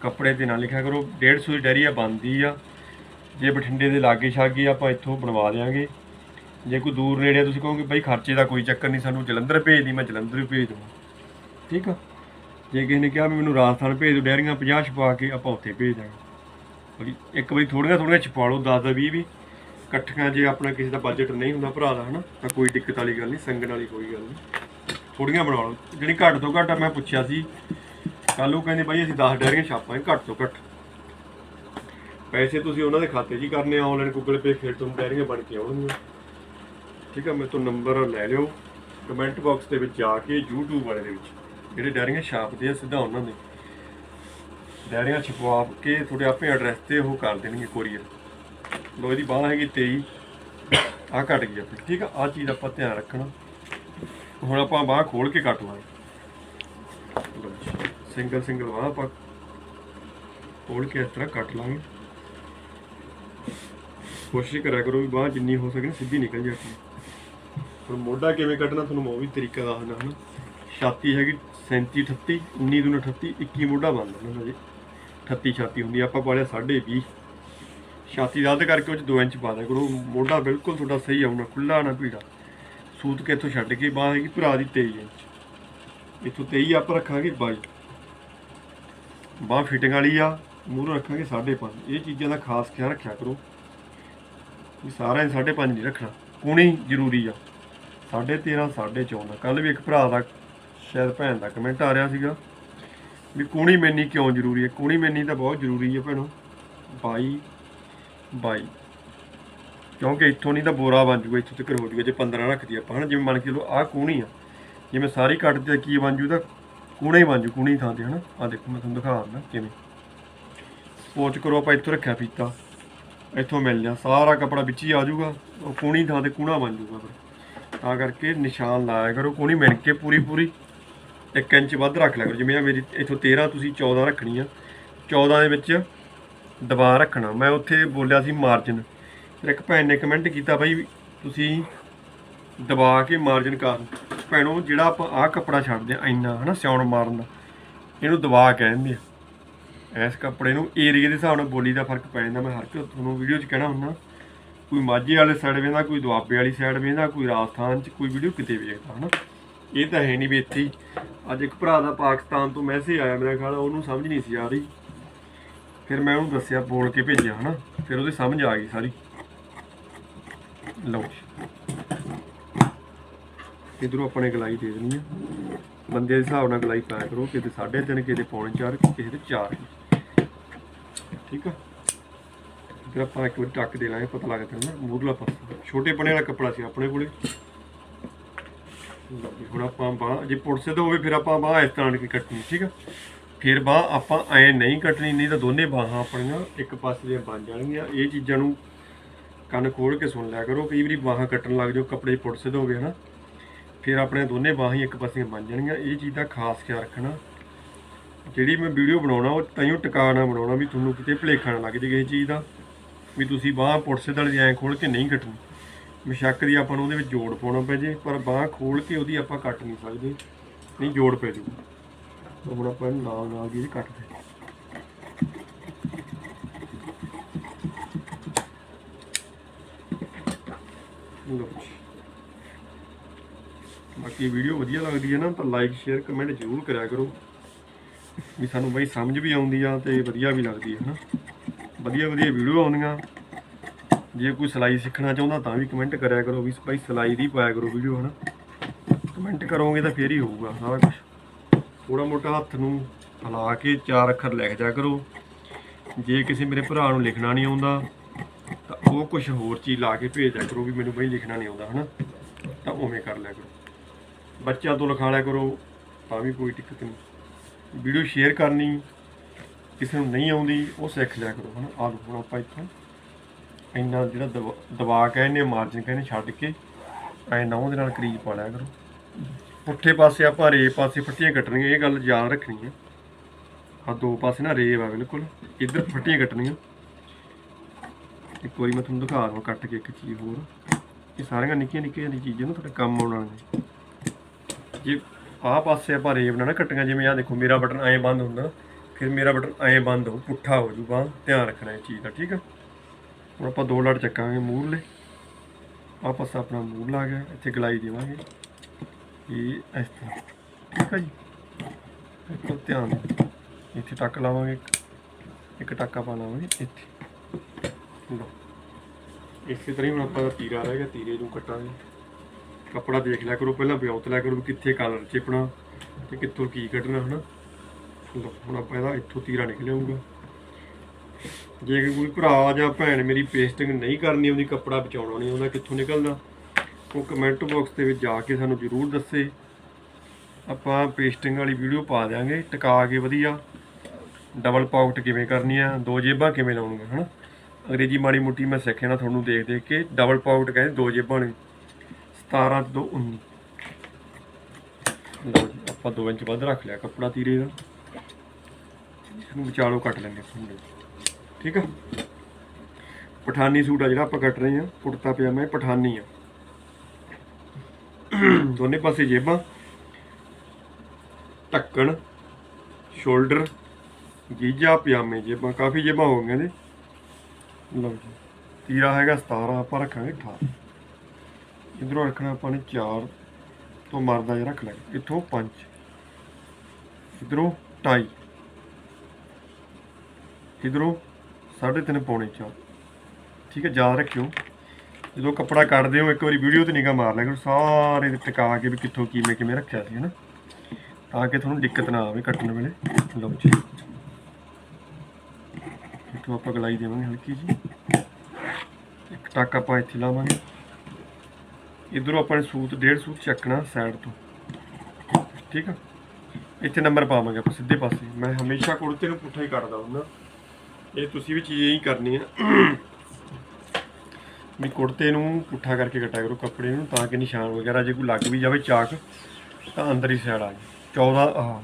ਕੱਪੜੇ ਤੇ ਨਾ ਲਿਖਿਆ ਕਰੋ 150 ਦੀ ਡੈਰੀ ਆ ਬੰਦੀ ਆ। ਜੇ ਬਠਿੰਡੇ ਦੇ ਲਾਗੇ ਛਾਗੇ ਆਪਾਂ ਇੱਥੋਂ ਬਣਵਾ ਦੇਾਂਗੇ ਜੇ ਕੋਈ ਦੂਰ ਨੇੜੇ ਤੁਸੀਂ ਕਹੋਗੇ, ਬਈ ਖਰਚੇ ਦਾ ਕੋਈ ਚੱਕਰ ਨਹੀਂ, ਸਾਨੂੰ ਜਲੰਧਰ ਭੇਜ ਦੀ, ਮੈਂ ਜਲੰਧਰ ਹੀ ਭੇਜ ਦੂੰਗਾ ਠੀਕ ਆ? ਜੇ ਕਿਸੇ ਨੇ ਕਿਹਾ ਵੀ ਮੈਨੂੰ ਰਾਜਸਥਾਨ ਭੇਜ ਦਿਓ, ਡੈਰੀਆਂ 50 ਛਪਾ ਕੇ ਆਪਾਂ ਉੱਥੇ ਭੇਜ ਦਾਂਗੇ ਇੱਕ ਵਾਰੀ ਥੋੜੀਆਂ ਥੋੜੀਆਂ ਛਪਾ ਲਓ 10 ਦਾ 20 ਵੀ। ਇਕੱਠੀਆਂ ਜੇ ਆਪਣਾ ਕਿਸੇ ਦਾ ਬਜਟ ਨਹੀਂ ਹੁੰਦਾ ਭਰਾ ਦਾ, ਹਨਾ, ਤਾਂ ਕੋਈ ਦਿੱਕਤ ਵਾਲੀ ਗੱਲ ਨਹੀਂ, ਸੰਗਣ ਵਾਲੀ ਕੋਈ ਗੱਲ ਨਹੀਂ। ਥੋੜੀਆਂ ਬਣਾ ਲਓ। ਜਿਹੜੀ ਘੱਟ ਤੋਂ ਘੱਟ ਮੈਂ ਪੁੱਛਿਆ ਸੀ ਕੱਲ੍ਹ ਕਹਿੰਦੇ ਬਾਈ ਅਸੀਂ 10 ਡੈਰੀਆਂ ਛਾਪਾਂਗੇ ਘੱਟ ਤੋਂ ਘੱਟ। ਪੈਸੇ ਤੁਸੀਂ ਉਹਨਾਂ ਦੇ ਖਾਤੇ 'ਚ ਹੀ ਕਰਨੇ ਆ ਆਨਲਾਈਨ ਗੂਗਲ ਪੇ ਫਿਰ ਤੁਹਾਨੂੰ ਡੈਰੀਆਂ ਬਣ ਕੇ ਆਉਣਗੀਆਂ। ਠੀਕ ਆ, ਮੇਰੇ ਤੋਂ ਨੰਬਰ ਲੈ ਲਿਓ। ਕਮੈਂਟ ਬਾਕਸ ਦੇ ਵਿੱਚ ਜਾ ਕੇ YouTube ਵਾਲੇ ਦੇ ਵਿੱਚ ਜਿਹੜੇ ਡੈਰੀਆਂ ਛਾਪਦੇ ਆ, ਸਿੱਧਾ ਉਹਨਾਂ ਦੇ। ਡੈਰੀਆਂ ਛਪਵਾ ਕੇ ਤੁਹਾਡੇ ਆਪੇ ਐਡਰੈਸ ਤੇ ਉਹ ਕਰ ਦੇਣਗੇ ਕੋਰੀਅਰ ਲੋ ਇਹਦੀ ਬਾਹ ਹੈਗੀ 23 ਆ ਘਟ ਗਈ ਆਪਣੀ। ਠੀਕ ਆ ਆ ਚੀਜ਼ ਆਪਾਂ ਧਿਆਨ ਰੱਖਣਾ। ਹੁਣ ਆਪਾਂ ਬਾਹ ਖੋਲ ਕੇ ਕੱਟ ਲਾਂਗੇ। ਸਿੰਗਲ ਸਿੰਗਲ ਬਾਹ ਆਪਾਂ ਖੋਲ ਕੇ ਇਸ ਤਰ੍ਹਾਂ ਕੱਟ ਲਾਂਗੇ। ਕੋਸ਼ਿਸ਼ ਕਰਿਆ ਕਰੋ ਵੀ ਬਾਹ ਜਿੰਨੀ ਹੋ ਸਕੇ ਸਿੱਧੀ ਨਿਕਲ ਜਾਵੇ ਹੁਣ ਮੋਢਾ ਕਿਵੇਂ ਕੱਢਣਾ ਤੁਹਾਨੂੰ ਮੈਂ ਉਹ ਵੀ ਤਰੀਕਾ ਦੱਸਦਾ ਹਾਂ। ਛਾਤੀ ਹੈਗੀ 37 38 19 ਦੂਣਾ 38 21 ਮੋਢਾ ਬਣਦਾ ਨਾ ਜੀ 38 ਛਾਤੀ ਹੁੰਦੀ ਆ, ਆਪਾਂ ਪਾਲਿਆ 20.5 ਛਾਤੀ ਦਾ ਅੱਧ ਕਰਕੇ ਉਹ ਚ 2 ਇੰਚ ਪਾ ਦਿਆ ਕਰੋ। ਮੋਢਾ ਬਿਲਕੁਲ ਤੁਹਾਡਾ ਸਹੀ ਆਉਣਾ ਖੁੱਲਾ ਨਾ ਭੀੜਾ। ਸੂਤ ਕੇ ਇੱਥੋਂ ਛੱਡ ਕੇ ਬਾਹ ਹੈਗੀ ਭਰਾ ਦੀ 23 ਇੰਚ। ਇੱਥੋਂ 23 ਆਪਾਂ ਰੱਖਾਂਗੇ 22 ਬਾਹ ਫਿਟਿੰਗ ਵਾਲੀ ਆ ਮੂਹਰੋਂ ਰੱਖਾਂਗੇ 5.5 ਇਹ ਚੀਜ਼ਾਂ ਦਾ ਖਾਸ ਖਿਆਲ ਰੱਖਿਆ ਕਰੋ ਵੀ ਸਾਰਾ ਹੀ 5.5 ਨਹੀਂ ਰੱਖਣਾ, ਕੂਣੀ ਜ਼ਰੂਰੀ ਆ। 13.5 14.5 ਕੱਲ ਵੀ ਇੱਕ ਭਰਾ ਦਾ, ਸ਼ਾਇਦ ਭੈਣ ਦਾ ਕਮੈਂਟ ਆ ਰਿਹਾ ਸੀਗਾ ਵੀ ਕੂਣੀ ਮੈਨੀ ਕਿਉਂ ਜ਼ਰੂਰੀ ਹੈ ਕੂਣੀ ਮੈਨੀ ਤਾਂ ਬਹੁਤ ਜ਼ਰੂਰੀ ਹੈ ਭੈਣੋ। 22 22 ਕਿਉਂਕਿ ਇੱਥੋਂ ਨਹੀਂ ਤਾਂ ਬੋਰਾ ਬਣ ਜੂਗਾ, ਇੱਥੋਂ ਤੱਕ ਹੋ ਜੂਗਾ ਜੇ 15 ਰੱਖਦੀ ਆਪਾਂ। ਹਨਾ, ਜਿਵੇਂ ਮੰਨ ਕੇ ਲਓ ਆਹ ਕੂਣੀ ਆ, ਜਿਵੇਂ ਸਾਰੀ ਕੱਟ ਤੇ ਕੀ ਬਣ ਜੂ ਤਾਂ ਕੂਣਾ ਹੀ ਬਣ ਜੂ, ਕੂਣੀ ਥਾਂ ਤੇ, ਹਨਾ? ਆ ਦੇਖੋ, ਮੈਂ ਤੁਹਾਨੂੰ ਦਿਖਾ ਦਿੰਦਾ ਕਿਵੇਂ। ਸਪੋਜ਼ ਕਰੋ, ਆਪਾਂ ਇੱਥੋਂ ਰੱਖਿਆ ਪੀਤਾ ਇੱਥੋਂ ਮਿਲ ਜਾ, ਸਾਰਾ ਕਪੜਾ ਵਿੱਚ ਹੀ ਆ ਜਾਊਗਾ, ਉਹ ਕੂਣੀ ਥਾਂ ਤੇ ਕੂਣਾ ਬਣ ਜਾਊਗਾ ਫਿਰ। ਤਾਂ ਕਰਕੇ ਨਿਸ਼ਾਨ ਲਾਇਆ ਕਰੋ, ਕੂਣੀ ਮਿਣ ਕੇ ਪੂਰੀ ਪੂਰੀ 1 ਇੰਚ ਵੱਧ ਰੱਖ ਲਿਆ ਕਰੋ। ਜਿਵੇਂ ਆ ਮੇਰੀ ਇੱਥੋਂ 13 ਤੁਸੀਂ 14 ਰੱਖਣੀ ਆ। 14 ਦੇ ਵਿੱਚ ਦਬਾ ਰੱਖਣਾ। ਮੈਂ ਉੱਥੇ ਬੋਲਿਆ ਸੀ ਮਾਰਜਨ ਫਿਰ ਇੱਕ ਭੈਣ ਨੇ ਕਮੈਂਟ ਕੀਤਾ, ਬਾਈ ਤੁਸੀਂ ਦਬਾ ਕੇ ਮਾਰਜਨ ਕਾਰਨ ਭੈਣੋ, ਜਿਹੜਾ ਆਪਾਂ ਆਹ ਕੱਪੜਾ ਛੱਡਦੇ ਆ ਇੰਨਾ, ਹਨਾ, ਸਿਉਣ ਮਾਰਨ ਦਾ, ਇਹਨੂੰ ਦਬਾ ਕਹਿੰਦੇ ਆ। ਇਸ ਕੱਪੜੇ ਨੂੰ ਏਰੀਆ ਦੇ ਹਿਸਾਬ ਨਾਲ ਬੋਲੀ ਦਾ ਫ਼ਰਕ ਪੈ ਜਾਂਦਾ। ਮੈਂ ਹਰ ਇੱਕ ਤੁਹਾਨੂੰ ਵੀਡੀਓ 'ਚ ਕਹਿਣਾ ਹੁੰਦਾ, ਕੋਈ ਮਾਝੇ ਵਾਲੇ ਸਾਈਡ ਵੇਂਦਾ ਕੋਈ ਦੁਆਬੇ ਵਾਲੀ ਸਾਈਡ ਵੇਂਦਾ ਕੋਈ ਰਾਜਸਥਾਨ 'ਚ ਕੋਈ ਵੀਡੀਓ ਕਿਤੇ ਵੇਖਦਾ, ਹਨਾ। ਇਹ ਤਾਂ ਹੈ ਨਹੀਂ ਵੀ ਇੱਥੇ ਹੀ। ਅੱਜ ਇੱਕ ਭਰਾ ਦਾ ਪਾਕਿਸਤਾਨ ਤੋਂ ਮੈਸੇਜ ਆਇਆ, ਮੇਰਾ ਖਿਆਲ ਉਹਨੂੰ ਸਮਝ ਨਹੀਂ ਸੀ ਆ ਰਹੀ। ਫਿਰ ਮੈਂ ਉਹਨੂੰ ਦੱਸਿਆ, ਬੋਲ ਕੇ ਭੇਜਿਆ, ਹਨਾ। ਫਿਰ ਉਹਦੇ ਸਮਝ ਆ ਗਈ ਸਾਰੀ। ਲਓ ਇਧਰੋਂ ਆਪਣੇ ਗਲਾਈ ਦੇ ਦੇਣੀ ਆ। ਬੰਦੇ ਦੇ ਹਿਸਾਬ ਨਾਲ ਗਲਾਈ ਪਾਇਆ ਕਰੋ, ਕਿਤੇ 3.5 ਕਿਤੇ ਪੌਣੇ 4 ਕਿਸੇ ਦੇ 4 ਠੀਕ ਆ? ਫਿਰ ਆਪਾਂ ਇੱਕ ਵਾਰ ਟੱਕ ਦੇ ਲਾਂਗੇ, ਪਤਾ ਲੱਗਦਾ ਨਾ ਮੂਰਲਾ ਪਾਸਾ ਛੋਟੇ ਪਣੇ ਵਾਲਾ ਕੱਪੜਾ ਸੀ ਆਪਣੇ ਕੋਲੇ। ਹੁਣ ਆਪਾਂ ਬਾਹ, ਜੇ ਪੁੜਸੇ ਤੋਂ ਹੋਵੇ ਫਿਰ ਆਪਾਂ ਬਾਹ ਇਸ ਤਰ੍ਹਾਂ ਦੀ ਕੱਟਣੀ, ਠੀਕ ਆ? ਫਿਰ ਬਾਹ ਆਪਾਂ ਐ ਨਹੀਂ ਕੱਟਣੀ, ਨਹੀਂ ਤਾਂ ਦੋਨੇ ਬਾਹਾਂ ਆਪਣੀਆਂ ਇੱਕ ਪਾਸੇ ਦੀਆਂ ਬਣ ਜਾਣਗੀਆਂ। ਇਹ ਚੀਜ਼ਾਂ ਨੂੰ ਕੰਨ ਖੋਲ ਕੇ ਸੁਣ ਲਿਆ ਕਰੋ। ਕਈ ਵਾਰੀ ਬਾਹਾਂ ਕੱਟਣ ਲੱਗ ਜਾਓ, ਕੱਪੜੇ ਪੁੜਸੇ ਤੋਂ ਹੋਵੇ ਹਨਾ ਫਿਰ ਆਪਣੇ ਦੋਨੇ ਬਾਹਾਂ ਹੀ ਇੱਕ ਪਾਸੇ ਬਣ ਜਾਣਗੀਆਂ ਇਹ ਚੀਜ਼ ਦਾ ਖਾਸ ਖਿਆਲ ਰੱਖਣਾ। ਜਿਹੜੀ ਮੈਂ ਵੀਡੀਓ ਬਣਾਉਣਾ, ਉਹ ਤਾਈਓ ਟਿਕਾਣਾ ਬਣਾਉਣਾ ਵੀ ਤੁਹਾਨੂੰ ਕਿਤੇ ਭੁਲੇਖਾ ਨਾ ਲੱਗ ਜੇ ਕਿਸੇ ਚੀਜ਼ ਦਾ। ਵੀ ਤੁਸੀਂ ਬਾਹ ਪੁੜਸੇ ਦਲ ਐਂ ਖੋਲ ਕੇ ਨਹੀਂ ਕੱਟਣੀ ਮਸ਼ੱਕ ਦੀ ਆਪਾਂ ਨੂੰ ਉਹਦੇ ਵਿੱਚ ਜੋੜ ਪਾਉਣਾ ਪੈ ਜੇ, ਪਰ ਬਾਹ ਖੋਲ ਕੇ ਉਹਦੀ ਆਪਾਂ ਕੱਟ ਨਹੀਂ ਸਕਦੇ। ਨਹੀਂ ਜੋੜ ਪੈ ਜੂ। ਹੁਣ ਆਪਾਂ ਇਹਨੂੰ ਨਾਲ ਨਾਲ ਦੀ ਇਹਦੇ ਕੱਟਦੇ ਲਓ ਜੀ। ਬਾਕੀ ਵੀਡੀਓ ਵਧੀਆ ਲੱਗਦੀ ਹੈ ਨਾ, ਤਾਂ ਲਾਈਕ ਸ਼ੇਅਰ ਕਮੈਂਟ ਜ਼ਰੂਰ ਕਰਿਆ ਕਰੋ। ਵੀ ਸਾਨੂੰ ਬਈ ਸਮਝ ਵੀ ਆਉਂਦੀ ਆ ਤੇ ਵਧੀਆ ਵੀ ਲੱਗਦੀ ਹੈ ਨਾ। ਵਧੀਆ ਵਧੀਆ ਵੀਡੀਓ ਆਉਂਦੀਆਂ। ਜੇ ਕੋਈ ਸਿਲਾਈ ਸਿੱਖਣਾ ਚਾਹੁੰਦਾ ਤਾਂ ਵੀ ਕਮੈਂਟ ਕਰਿਆ ਕਰੋ, ਵੀ ਭਾਈ ਸਿਲਾਈ ਦੀ ਪਾਇਆ ਕਰੋ ਵੀਡੀਓ, ਹਨਾ। ਕਮੈਂਟ ਕਰੋਗੇ ਤਾਂ ਫੇਰ ਹੀ ਹੋਊਗਾ ਸਾਰਾ ਕੁਝ ਥੋੜਾ ਮੋਟਾ ਹੱਥ ਨੂੰ ਹਿਲਾ ਕੇ ਚਾਰ ਅੱਖਰ ਲਿਖ ਜਾ ਕਰੋ। ਜੇ ਕਿਸੇ ਮੇਰੇ ਭਰਾ ਨੂੰ ਲਿਖਣਾ ਨਹੀਂ ਆਉਂਦਾ, ਤਾਂ ਉਹ ਕੁਝ ਹੋਰ ਚੀਜ਼ ਲਾ ਕੇ ਭੇਜ ਦਿਆ ਕਰੋ ਵੀ ਮੈਨੂੰ ਬਈ ਲਿਖਣਾ ਨਹੀਂ ਆਉਂਦਾ, ਹਨਾ। ਤਾਂ ਉਵੇਂ ਕਰ ਲਿਆ ਕਰੋ। ਬੱਚਿਆਂ ਤੋਂ ਲਿਖਾ ਲਿਆ ਕਰੋ, ਤਾਂ ਵੀ ਕੋਈ ਦਿੱਕਤ ਨਹੀਂ। ਵੀਡੀਓ ਸ਼ੇਅਰ ਕਰਨੀ, ਕਿਸੇ ਨੂੰ ਨਹੀਂ ਆਉਂਦੀ, ਉਹ ਸਿੱਖ ਲਿਆ ਕਰੋ, ਹਨਾ? ਆਹ ਲਓ ਹੁਣ ਆਪਾਂ ਇੱਥੋਂ ਇੰਨਾ ਜਿਹੜਾ ਦਬਾ- ਦਬਾ ਕਹਿੰਦੇ ਮਾਰਜਨ ਕਹਿੰਦੇ ਛੱਡ ਕੇ ਐ ਨੌਂ ਦੇ ਨਾਲ ਕਰੀਜ਼ ਪਾ ਲਿਆ ਕਰੋ। ਪੁੱਠੇ ਪਾਸੇ ਆਪਾਂ ਰੇ ਪਾਸੇ ਫੱਟੀਆਂ ਕੱਟਣੀਆਂ, ਇਹ ਗੱਲ ਯਾਦ ਰੱਖਣੀ ਹੈ। ਆ ਦੋ ਪਾਸੇ ਨਾ ਰੇਵ ਆ ਬਿਲਕੁਲ, ਇੱਧਰ ਫੱਟੀਆਂ ਕੱਟਣੀਆਂ। ਇੱਕ ਵਾਰੀ ਮੈਂ ਤੁਹਾਨੂੰ ਦਿਖਾ ਦਵਾਂ ਕੱਟ ਕੇ ਇੱਕ ਚੀਜ਼ ਹੋਰ। ਇਹ ਸਾਰੀਆਂ ਨਿੱਕੀਆਂ ਨਿੱਕੀਆਂ ਜਿਹੀ ਚੀਜ਼ਾਂ ਨਾ ਤੁਹਾਡੇ ਕੰਮ ਆਉਣ ਵਾਲੀਆਂ। ਜੇ, ਆਹ ਪਾਸੇ ਆਪਾਂ ਰੇਵ ਨਾਲ ਨਾ ਕੱਟੀਆਂ, ਜਿਵੇਂ ਆਹ ਦੇਖੋ, ਮੇਰਾ ਬਟਨ ਐਂ ਬੰਦ ਹੁੰਦਾ, ਫਿਰ ਮੇਰਾ ਬਟਨ ਐਂ ਬੰਦ ਹੋ, ਪੁੱਠਾ ਹੋ ਜੂਗਾ ਧਿਆਨ ਰੱਖਣਾ ਇਹ ਚੀਜ਼ ਦਾ, ਠੀਕ ਆ? ਹੁਣ ਆਪਾਂ ਦੋ ਲੜ ਚੱਕਾਂਗੇ ਮੂਹਰਲੇ ਆਹ ਪਾਸਾ ਆਪਣਾ ਮੂਹਰਲਾ ਆ ਗਿਆ, ਇੱਥੇ ਗਲਾਈ ਦੇਵਾਂਗੇ। ਇਹ ਇਸ ਤਰ੍ਹਾਂ, ਠੀਕ ਆ ਜੀ? ਇੱਥੋਂ ਧਿਆਨ ਇੱਥੇ ਟੱਕ ਲਾਵਾਂਗੇ ਇੱਕ ਇੱਕ ਟੱਕਾ ਪਾ ਲਾਵਾਂਗੇ ਇੱਥੇ। ਲਓ। ਇਸੇ ਤਰ੍ਹਾਂ ਹੀ ਹੁਣ ਆਪਾਂ ਦਾ ਤੀਰਾ ਰਹਿ ਗਿਆ, ਤੀਰੇ ਨੂੰ ਕੱਟਾਂਗੇ। ਕੱਪੜਾ ਦੇਖ ਲਿਆ ਕਰੋ, ਪਹਿਲਾਂ ਵਿਉਂਤ ਲਿਆ ਕਰੋ ਵੀ ਕਿੱਥੇ ਕਾਲਰ ਚਿਪਣਾ ਤੇ ਕਿੱਥੋਂ ਕੀ ਕੱਢਣਾ ਹਨਾ। ਲਓ, ਹੁਣ ਆਪਾਂ ਇਹਦਾ ਇੱਥੋਂ ਤੀਰਾ ਨਿਕਲ ਨਿਕਲਿਆਊਗਾ ਜੇ ਕੋਈ ਭਰਾ ਜਾਂ ਭੈਣ ਮੇਰੀ ਪੇਸਟਿੰਗ ਨਹੀਂ ਕਰਨੀ ਆਉਂਦੀ ਕੱਪੜਾ ਬਚਾਉਣਾ ਨਹੀਂ ਆਉਂਦਾ ਕਿੱਥੋਂ ਨਿਕਲਦਾ ਉਹ ਕਮੈਂਟ ਬਾਕਸ ਦੇ ਵਿੱਚ ਜਾ ਕੇ ਸਾਨੂੰ ਜ਼ਰੂਰ ਦੱਸੇ। ਆਪਾਂ ਪੇਸਟਿੰਗ ਵਾਲੀ ਵੀਡੀਓ ਪਾ ਦਿਆਂਗੇ, ਟਿਕਾ ਕੇ ਵਧੀਆ। ਡਬਲ ਪਾਕਟ ਕਿਵੇਂ ਕਰਨੀ ਆ, ਦੋ ਜੇਬਾਂ ਕਿਵੇਂ ਲਾਉਣੀਆਂ, ਹਨਾ। ਅੰਗਰੇਜ਼ੀ ਮਾੜੀ ਮੁੱਟੀ ਮੈਂ ਸਿੱਖਿਆ ਨਾ ਤੁਹਾਨੂੰ ਦੇਖ ਦੇਖ ਕੇ ਡਬਲ ਪਾਕਟ ਕਹਿੰਦੇ ਦੋ ਜੇਬਾਂ ਨੇ। 17 ਤੇ 2 19 ਲਓ ਜੀ, ਆਪਾਂ 2 ਇੰਚ ਵੱਧ ਰੱਖ ਲਿਆ, ਕੱਪੜਾ ਤੀਰੇ ਦਾ। ਇਹਨੂੰ ਵਿਚਾਲੋ ਕੱਟ ਲੈਂਦੇ ਹਾਂ ਠੀਕ ਆ? ਪਠਾਨੀ ਸੂਟ ਆ ਜਿਹੜਾ ਆਪਾਂ ਕੱਟ ਰਹੇ ਆ ਕੁੜਤਾ, ਪਜਾਮਾ, ਇਹ ਪਠਾਨੀ ਆ। ਦੋਨੇ ਪਾਸੇ ਜੇਬਾਂ। ਢੱਕਣ, ਸ਼ੋਲਡਰ ਗੀਜਾ ਪਜਾਮੇ ਜੇਬਾਂ। ਕਾਫੀ ਜੇਬਾਂ ਹੋ ਗਈਆਂ ਨੇ। ਲਓ ਜੀ, ਤੀਰਾ ਹੈਗਾ 17 ਆਪਾਂ ਰੱਖਾਂਗੇ 18 ਇਧਰੋਂ ਰੱਖਣਾ ਆਪਾਂ ਨੇ 4 ਤੋਂ ਮਰਦਾ ਜਿਹਾ ਰੱਖ ਲਾਂਗੇ ਇੱਥੋਂ 5 ਇਧਰੋਂ 2.5 ਇਧਰੋਂ 3.5 ਪੌਣੇ 4 ਠੀਕ ਹੈ, ਯਾਦ ਰੱਖਿਓ। ਜਦੋਂ ਕੱਪੜਾ ਕੱਢਦੇ ਹੋ, ਇੱਕ ਵਾਰੀ ਵੀਡੀਓ ਤੇ ਨਿਗਾਹ ਮਾਰ ਲਿਆ ਕਰੋ। ਸਾਰੇ ਦੇ ਟਿਕਾ ਕੇ ਵੀ ਕਿੱਥੋਂ, ਕਿਵੇਂ ਕਿਵੇਂ ਰੱਖਿਆ ਸੀ, ਹਨਾ? ਤਾਂ ਕਿ ਤੁਹਾਨੂੰ ਦਿੱਕਤ ਨਾ ਆਵੇ ਕੱਟਣ ਵੇਲੇ। ਲਓ ਜੀ। ਇੱਥੋਂ ਆਪਾਂ ਗਲਾਈ ਦੇਵਾਂਗੇ ਹਲਕੀ ਜੀ ਇੱਕ ਟੱਕ ਆਪਾਂ ਇੱਥੇ ਲਾਵਾਂਗੇ। ਇਧਰੋਂ ਆਪਾਂ ਨੇ ਸੂਤ, ਡੇਢ ਸੂਤ ਚੱਕਣਾ ਸਾਈਡ ਤੋਂ। ਠੀਕ ਆ? ਇੱਥੇ ਨੰਬਰ ਪਾਵਾਂਗੇ ਆਪਾਂ ਸਿੱਧੇ ਪਾਸੇ। ਮੈਂ ਹਮੇਸ਼ਾ ਕੁੜਤੇ ਨੂੰ ਪੁੱਠਾ ਹੀ ਕੱਟਦਾ ਹੁੰਦਾ। ਇਹ ਤੁਸੀਂ ਵੀ ਚੀਜ਼ ਇਹੀ ਕਰਨੀ ਆ। ਵੀ ਕੁੜਤੇ ਨੂੰ ਪੁੱਠਾ ਕਰਕੇ ਕੱਟਿਆ ਕਰੋ, ਕੱਪੜੇ ਨੂੰ, ਤਾਂ ਕਿ ਨਿਸ਼ਾਨ ਵਗੈਰਾ ਜੇ ਕੋਈ ਲੱਗ ਵੀ ਜਾਵੇ ਚਾਕ, ਤਾਂ ਅੰਦਰ ਹੀ ਸਾਈਡ ਆ ਜਾਏ 14 ਆਹ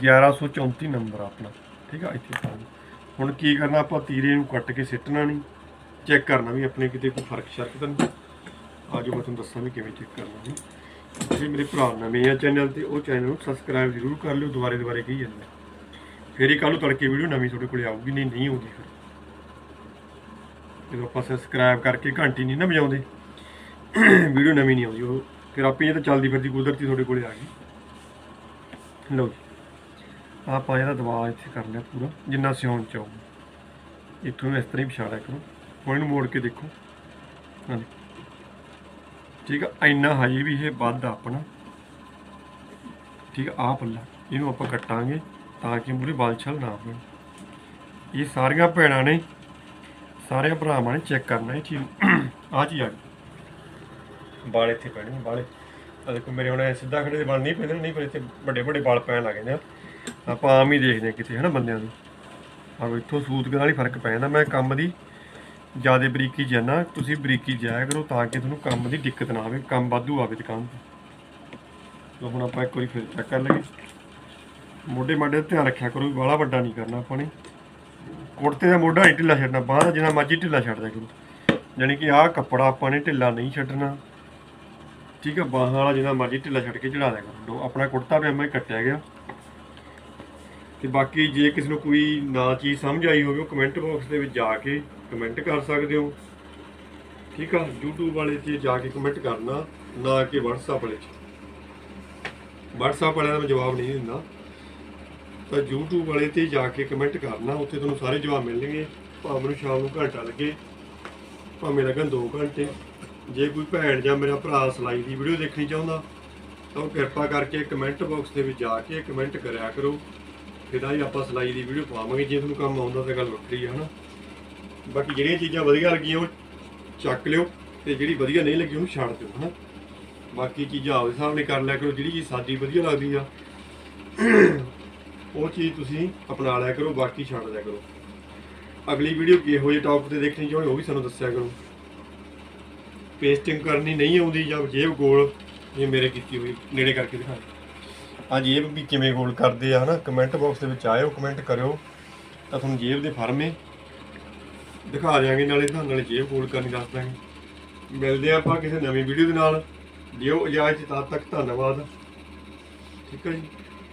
1134 ਨੰਬਰ ਆਪਣਾ। ਠੀਕ ਆ? ਇੱਥੇ ਪਾ ਦਿਓ। ਹੁਣ ਕੀ ਕਰਨਾ ਆਪਾਂ? ਤੀਰੇ ਨੂੰ ਕੱਟ ਕੇ ਸਿੱਟਣਾ ਨਹੀਂ। ਚੈੱਕ ਕਰਨਾ ਵੀ ਆਪਣੇ ਕਿਤੇ ਕੋਈ ਫ਼ਰਕ ਸ਼ਰਕ ਤਾਂ ਨਹੀਂ। ਆਜੋ ਮੈਂ ਤੁਹਾਨੂੰ ਦੱਸਾਂ ਵੀ ਕਿਵੇਂ ਚੈੱਕ ਕਰਨਾ ਹੈ। ਜੇ ਮੇਰੇ ਭਰਾ ਨਵੇਂ ਆ ਚੈਨਲ ਤੇ, ਉਹ ਚੈਨਲ ਨੂੰ ਸਬਸਕ੍ਰਾਈਬ ਜ਼ਰੂਰ ਕਰ ਲਿਓ, ਦੁਬਾਰੇ ਦੁਬਾਰੇ ਕਹੀ ਜਾਂਦਾ ਫਿਰ ਹੀ ਕੱਲ ਨੂੰ ਤੜਕੇ ਵੀਡੀਓ ਨਵੀਂ ਤੁਹਾਡੇ ਕੋਲੇ ਆਊਗੀ, ਨਹੀਂ ਨਹੀਂ ਆਉਂਦੀ ਫਿਰ। ਜਦੋਂ ਆਪਾਂ ਸਬਸਕ੍ਰਾਈਬ ਕਰਕੇ ਘੰਟੀ ਨਹੀਂ ਨਾ ਵਜਾਉਂਦੇ, ਵੀਡੀਓ ਨਵੀਂ ਨਹੀਂ ਆਉਂਦੀ, ਉਹ ਫਿਰ ਆਪੇ ਇਹ ਤਾਂ ਚੱਲਦੀ ਫਿਰਦੀ, ਕੁਦਰਤੀ ਤੁਹਾਡੇ ਕੋਲੇ ਆ ਗਈ। ਲਓ ਜੀ, ਆਪਾਂ ਇਹਦਾ ਦਬਾਅ ਇੱਥੇ ਕਰ ਲਿਆ ਪੂਰਾ, ਜਿੰਨਾ ਸਿਉਣ ਚ ਆਊ ਇੱਥੋਂ ਨੂੰ ਇਸ ਤਰ੍ਹਾਂ ਹੀ ਵਿਛਾੜਿਆ ਕਰੋ। ਹੁਣ ਇਹਨੂੰ ਮੋੜ ਕੇ ਦੇਖੋ। ਹਾਂਜੀ। ਠੀਕ ਆ, ਇੰਨਾ ਹਜੇ ਵੀ ਇਹ ਵੱਧ ਆਪਣਾ। ਠੀਕ ਆ, ਆਹ ਪੱਲਾ, ਇਹਨੂੰ ਆਪਾਂ ਕੱਟਾਂਗੇ ਤਾਂ ਕਿ ਮੂਰੇ ਬਾਲ ਛਲ ਨਾ ਹੋਣ ਇਹ ਸਾਰੀਆਂ ਭੈਣਾਂ ਨੇ ਸਾਰੇ ਭਰਾਵਾਂ ਨੇ ਚੈੱਕ ਕਰਨਾ ਇਹ ਚੀਜ਼। ਆ ਚੀਜ਼ ਆ ਗਈ। ਵਾਲ ਇੱਥੇ ਪੈਣੇ ਵਾਲੇ। ਦੇਖੋ, ਮੇਰੇ ਹੁਣ ਸਿੱਧਾ ਖੜੇ ਦੇ ਬਾਲ ਨਹੀਂ ਪੈਂਦੇ ਨਹੀਂ ਪਰ ਇੱਥੇ ਵੱਡੇ ਵੱਡੇ ਬਾਲ ਪੈਣ ਲੱਗ ਜਾਂਦੇ ਆ। ਆਪਾਂ ਆਮ ਹੀ ਦੇਖਦੇ ਆ ਕਿਤੇ, ਹਨਾ ਬੰਦਿਆਂ ਨੂੰ। ਆਹ ਇੱਥੋਂ ਸੂਤ ਨਾਲ ਹੀ ਫ਼ਰਕ ਪੈ ਜਾਂਦਾ, ਮੈਂ ਕੰਮ ਦੀ ਜ਼ਿਆਦਾ ਬਰੀਕੀ ਜਾਨਾ ਤੁਸੀਂ ਬਰੀਕੀ ਜਾਇਆ ਕਰੋ ਤਾਂ ਕਿ ਤੁਹਾਨੂੰ ਕੰਮ ਦੀ ਦਿੱਕਤ ਨਾ ਆਵੇ, ਕੰਮ ਵਾਧੂ ਆਵੇ ਦੁਕਾਨ ਤੇ। ਲੋ ਹੁਣ ਆਪਾਂ ਇੱਕ ਵਾਰੀ ਫਿਰ ਚੈੱਕ ਕਰ ਲਈਏ। ਮੋਢੇ ਮਾਡੇ ਦਾ ਧਿਆਨ ਰੱਖਿਆ ਕਰੋ ਵੀ ਬਾਹਲਾ ਵੱਡਾ ਨਹੀਂ ਕਰਨਾ ਆਪਾਂ ਨੇ। ਕੁੜਤੇ ਦਾ ਮੋਢਾ ਨਹੀਂ ਢਿੱਲਾ ਛੱਡਣਾ ਬਾਹਰ ਦਾ ਜਿੰਨਾ ਮਰਜ਼ੀ ਢਿੱਲਾ ਛੱਡ ਦਿਆ ਕਰੋ। ਯਾਨੀ ਕਿ ਆਹ ਕੱਪੜਾ ਆਪਾਂ ਨੇ ਢਿੱਲਾ ਨਹੀਂ ਛੱਡਣਾ। ਠੀਕ ਹੈ ਬਾਹਾਂ ਵਾਲਾ ਜਿੰਨਾ ਮਰਜ਼ੀ ਢਿੱਲਾ ਛੱਡ ਕੇ ਚੜਾ ਦਿਆ ਕਰੋ। ਆਪਣਾ ਕੁੜਤਾ ਪਜਾਮਾ ਹੀ ਕੱਟਿਆ ਗਿਆ। ਤੇ ਬਾਕੀ ਜੇ ਕਿਸੇ ਨੂੰ ਕੋਈ ਨਾ ਚੀਜ਼ ਸਮਝ ਆਈ ਹੋਵੇ, ਉਹ ਕਮੈਂਟ ਬਾਕਸ ਦੇ ਵਿੱਚ ਜਾ ਕੇ ਕਮੈਂਟ ਕਰ ਸਕਦੇ ਹੋ। ਠੀਕ ਆ, YouTube ਵਾਲੇ 'ਚ ਜਾ ਕੇ ਕਮੈਂਟ ਕਰਨਾ, ਨਾ ਕਿ WhatsApp ਵਾਲੇ 'ਚ। WhatsApp ਵਾਲਿਆਂ ਦਾ ਮੈਂ ਜਵਾਬ ਨਹੀਂ ਦਿੰਦਾ। ਤਾਂ YouTube ਵਾਲੇ ਤੇ ਜਾ ਕੇ ਕਮੈਂਟ ਕਰਨਾ, ਉੱਥੇ ਤੁਹਾਨੂੰ ਸਾਰੇ ਜਵਾਬ ਮਿਲਣਗੇ। ਭਾਵੇਂ ਨੂੰ ਸ਼ਾਮ ਨੂੰ ਘੰਟਾ ਲੱਗੇ, ਭਾਵੇਂ ਲੱਗਣ 2 ਘੰਟੇ। ਜੇ ਕੋਈ ਭੈਣ ਜਾਂ ਮੇਰਾ ਭਰਾ ਸਿਲਾਈ ਦੀ ਵੀਡੀਓ ਦੇਖਣੀ ਚਾਹੁੰਦਾ, ਤਾਂ ਉਹ ਕਿਰਪਾ ਕਰਕੇ ਕਮੈਂਟ ਬਾਕਸ ਦੇ ਵਿੱਚ ਜਾ ਕੇ ਕਮੈਂਟ ਕਰਿਆ ਕਰੋ। ਫਿਰ ਹੀ ਆਪਾਂ ਸਿਲਾਈ ਦੀ ਵੀਡੀਓ ਪਾਵਾਂਗੇ, ਜੇ ਤੁਹਾਨੂੰ ਕੰਮ ਆਉਂਦਾ ਤਾਂ ਗੱਲ ਵੱਖਰੀ ਹੈ ਹਨਾ। ਬਾਕੀ ਜਿਹੜੀਆਂ ਚੀਜ਼ਾਂ ਵਧੀਆ ਲੱਗੀਆਂ ਉਹ ਚੱਕ ਲਿਓ ਤੇ ਜਿਹੜੀ ਵਧੀਆ ਨਹੀਂ ਲੱਗੀ ਉਹਨੂੰ ਛੱਡ ਦਿਓ, ਹਨਾ? ਬਾਕੀ ਚੀਜ਼ਾਂ ਆਪਦੇ ਹਿਸਾਬ ਨਾਲ ਕਰ ਲਿਆ ਕਰੋ, ਜਿਹੜੀ ਚੀਜ਼ ਸਾਡੀ ਵਧੀਆ ਲੱਗਦੀ ਆ, ਉਹ ਚੀਜ਼ ਤੁਸੀਂ ਅਪਣਾ ਲਿਆ ਕਰੋ, ਬਾਕੀ ਛੱਡ ਦਿਆ ਕਰੋ। ਅਗਲੀ ਵੀਡੀਓ ਕਿਹੋ ਜਿਹੇ ਟੌਪਿਕ ਤੇ ਦੇਖਣੀ ਚਾਹੋਗੇ ਉਹ ਵੀ ਸਾਨੂੰ ਦੱਸਿਆ ਕਰੋ। ਪੇਸਟਿੰਗ ਕਰਨੀ ਨਹੀਂ ਆਉਂਦੀ ਜਾਂ ਜੇਬ ਗੋਲ ਇਹ ਮੇਰੇ ਕੀਤੀ ਹੋਈ, ਨੇੜੇ ਕਰਕੇ ਦਿਖਾ ਆ ਜੇਬ ਵੀ ਕਿਵੇਂ ਗੋਲ ਕਰਦੇ ਆ, ਹਨਾ? ਕਮੈਂਟ ਬਾਕਸ ਦੇ ਵਿੱਚ ਆਇਓ ਕਮੈਂਟ ਕਰਿਓ। ਤਾਂ ਤੁਹਾਨੂੰ ਜੇਬ ਦੇ ਫਰਮੇ ਦਿਖਾ ਦਿਆਂਗੇ, ਨਾਲੇ ਤੁਹਾਨੂੰ ਨਾਲੇ ਜੇਬ ਗੋਲ ਕਰਨੀ ਦੱਸ ਦਾਂਗੇ। ਮਿਲਦੇ ਆ ਆਪਾਂ ਕਿਸੇ ਨਵੀਂ ਵੀਡੀਓ ਦੇ ਨਾਲ। ਦਿਓ ਇਜਾਜ਼ਤ, ਤਦ ਤੱਕ ਧੰਨਵਾਦ। ਠੀਕ ਹੈ ਜੀ?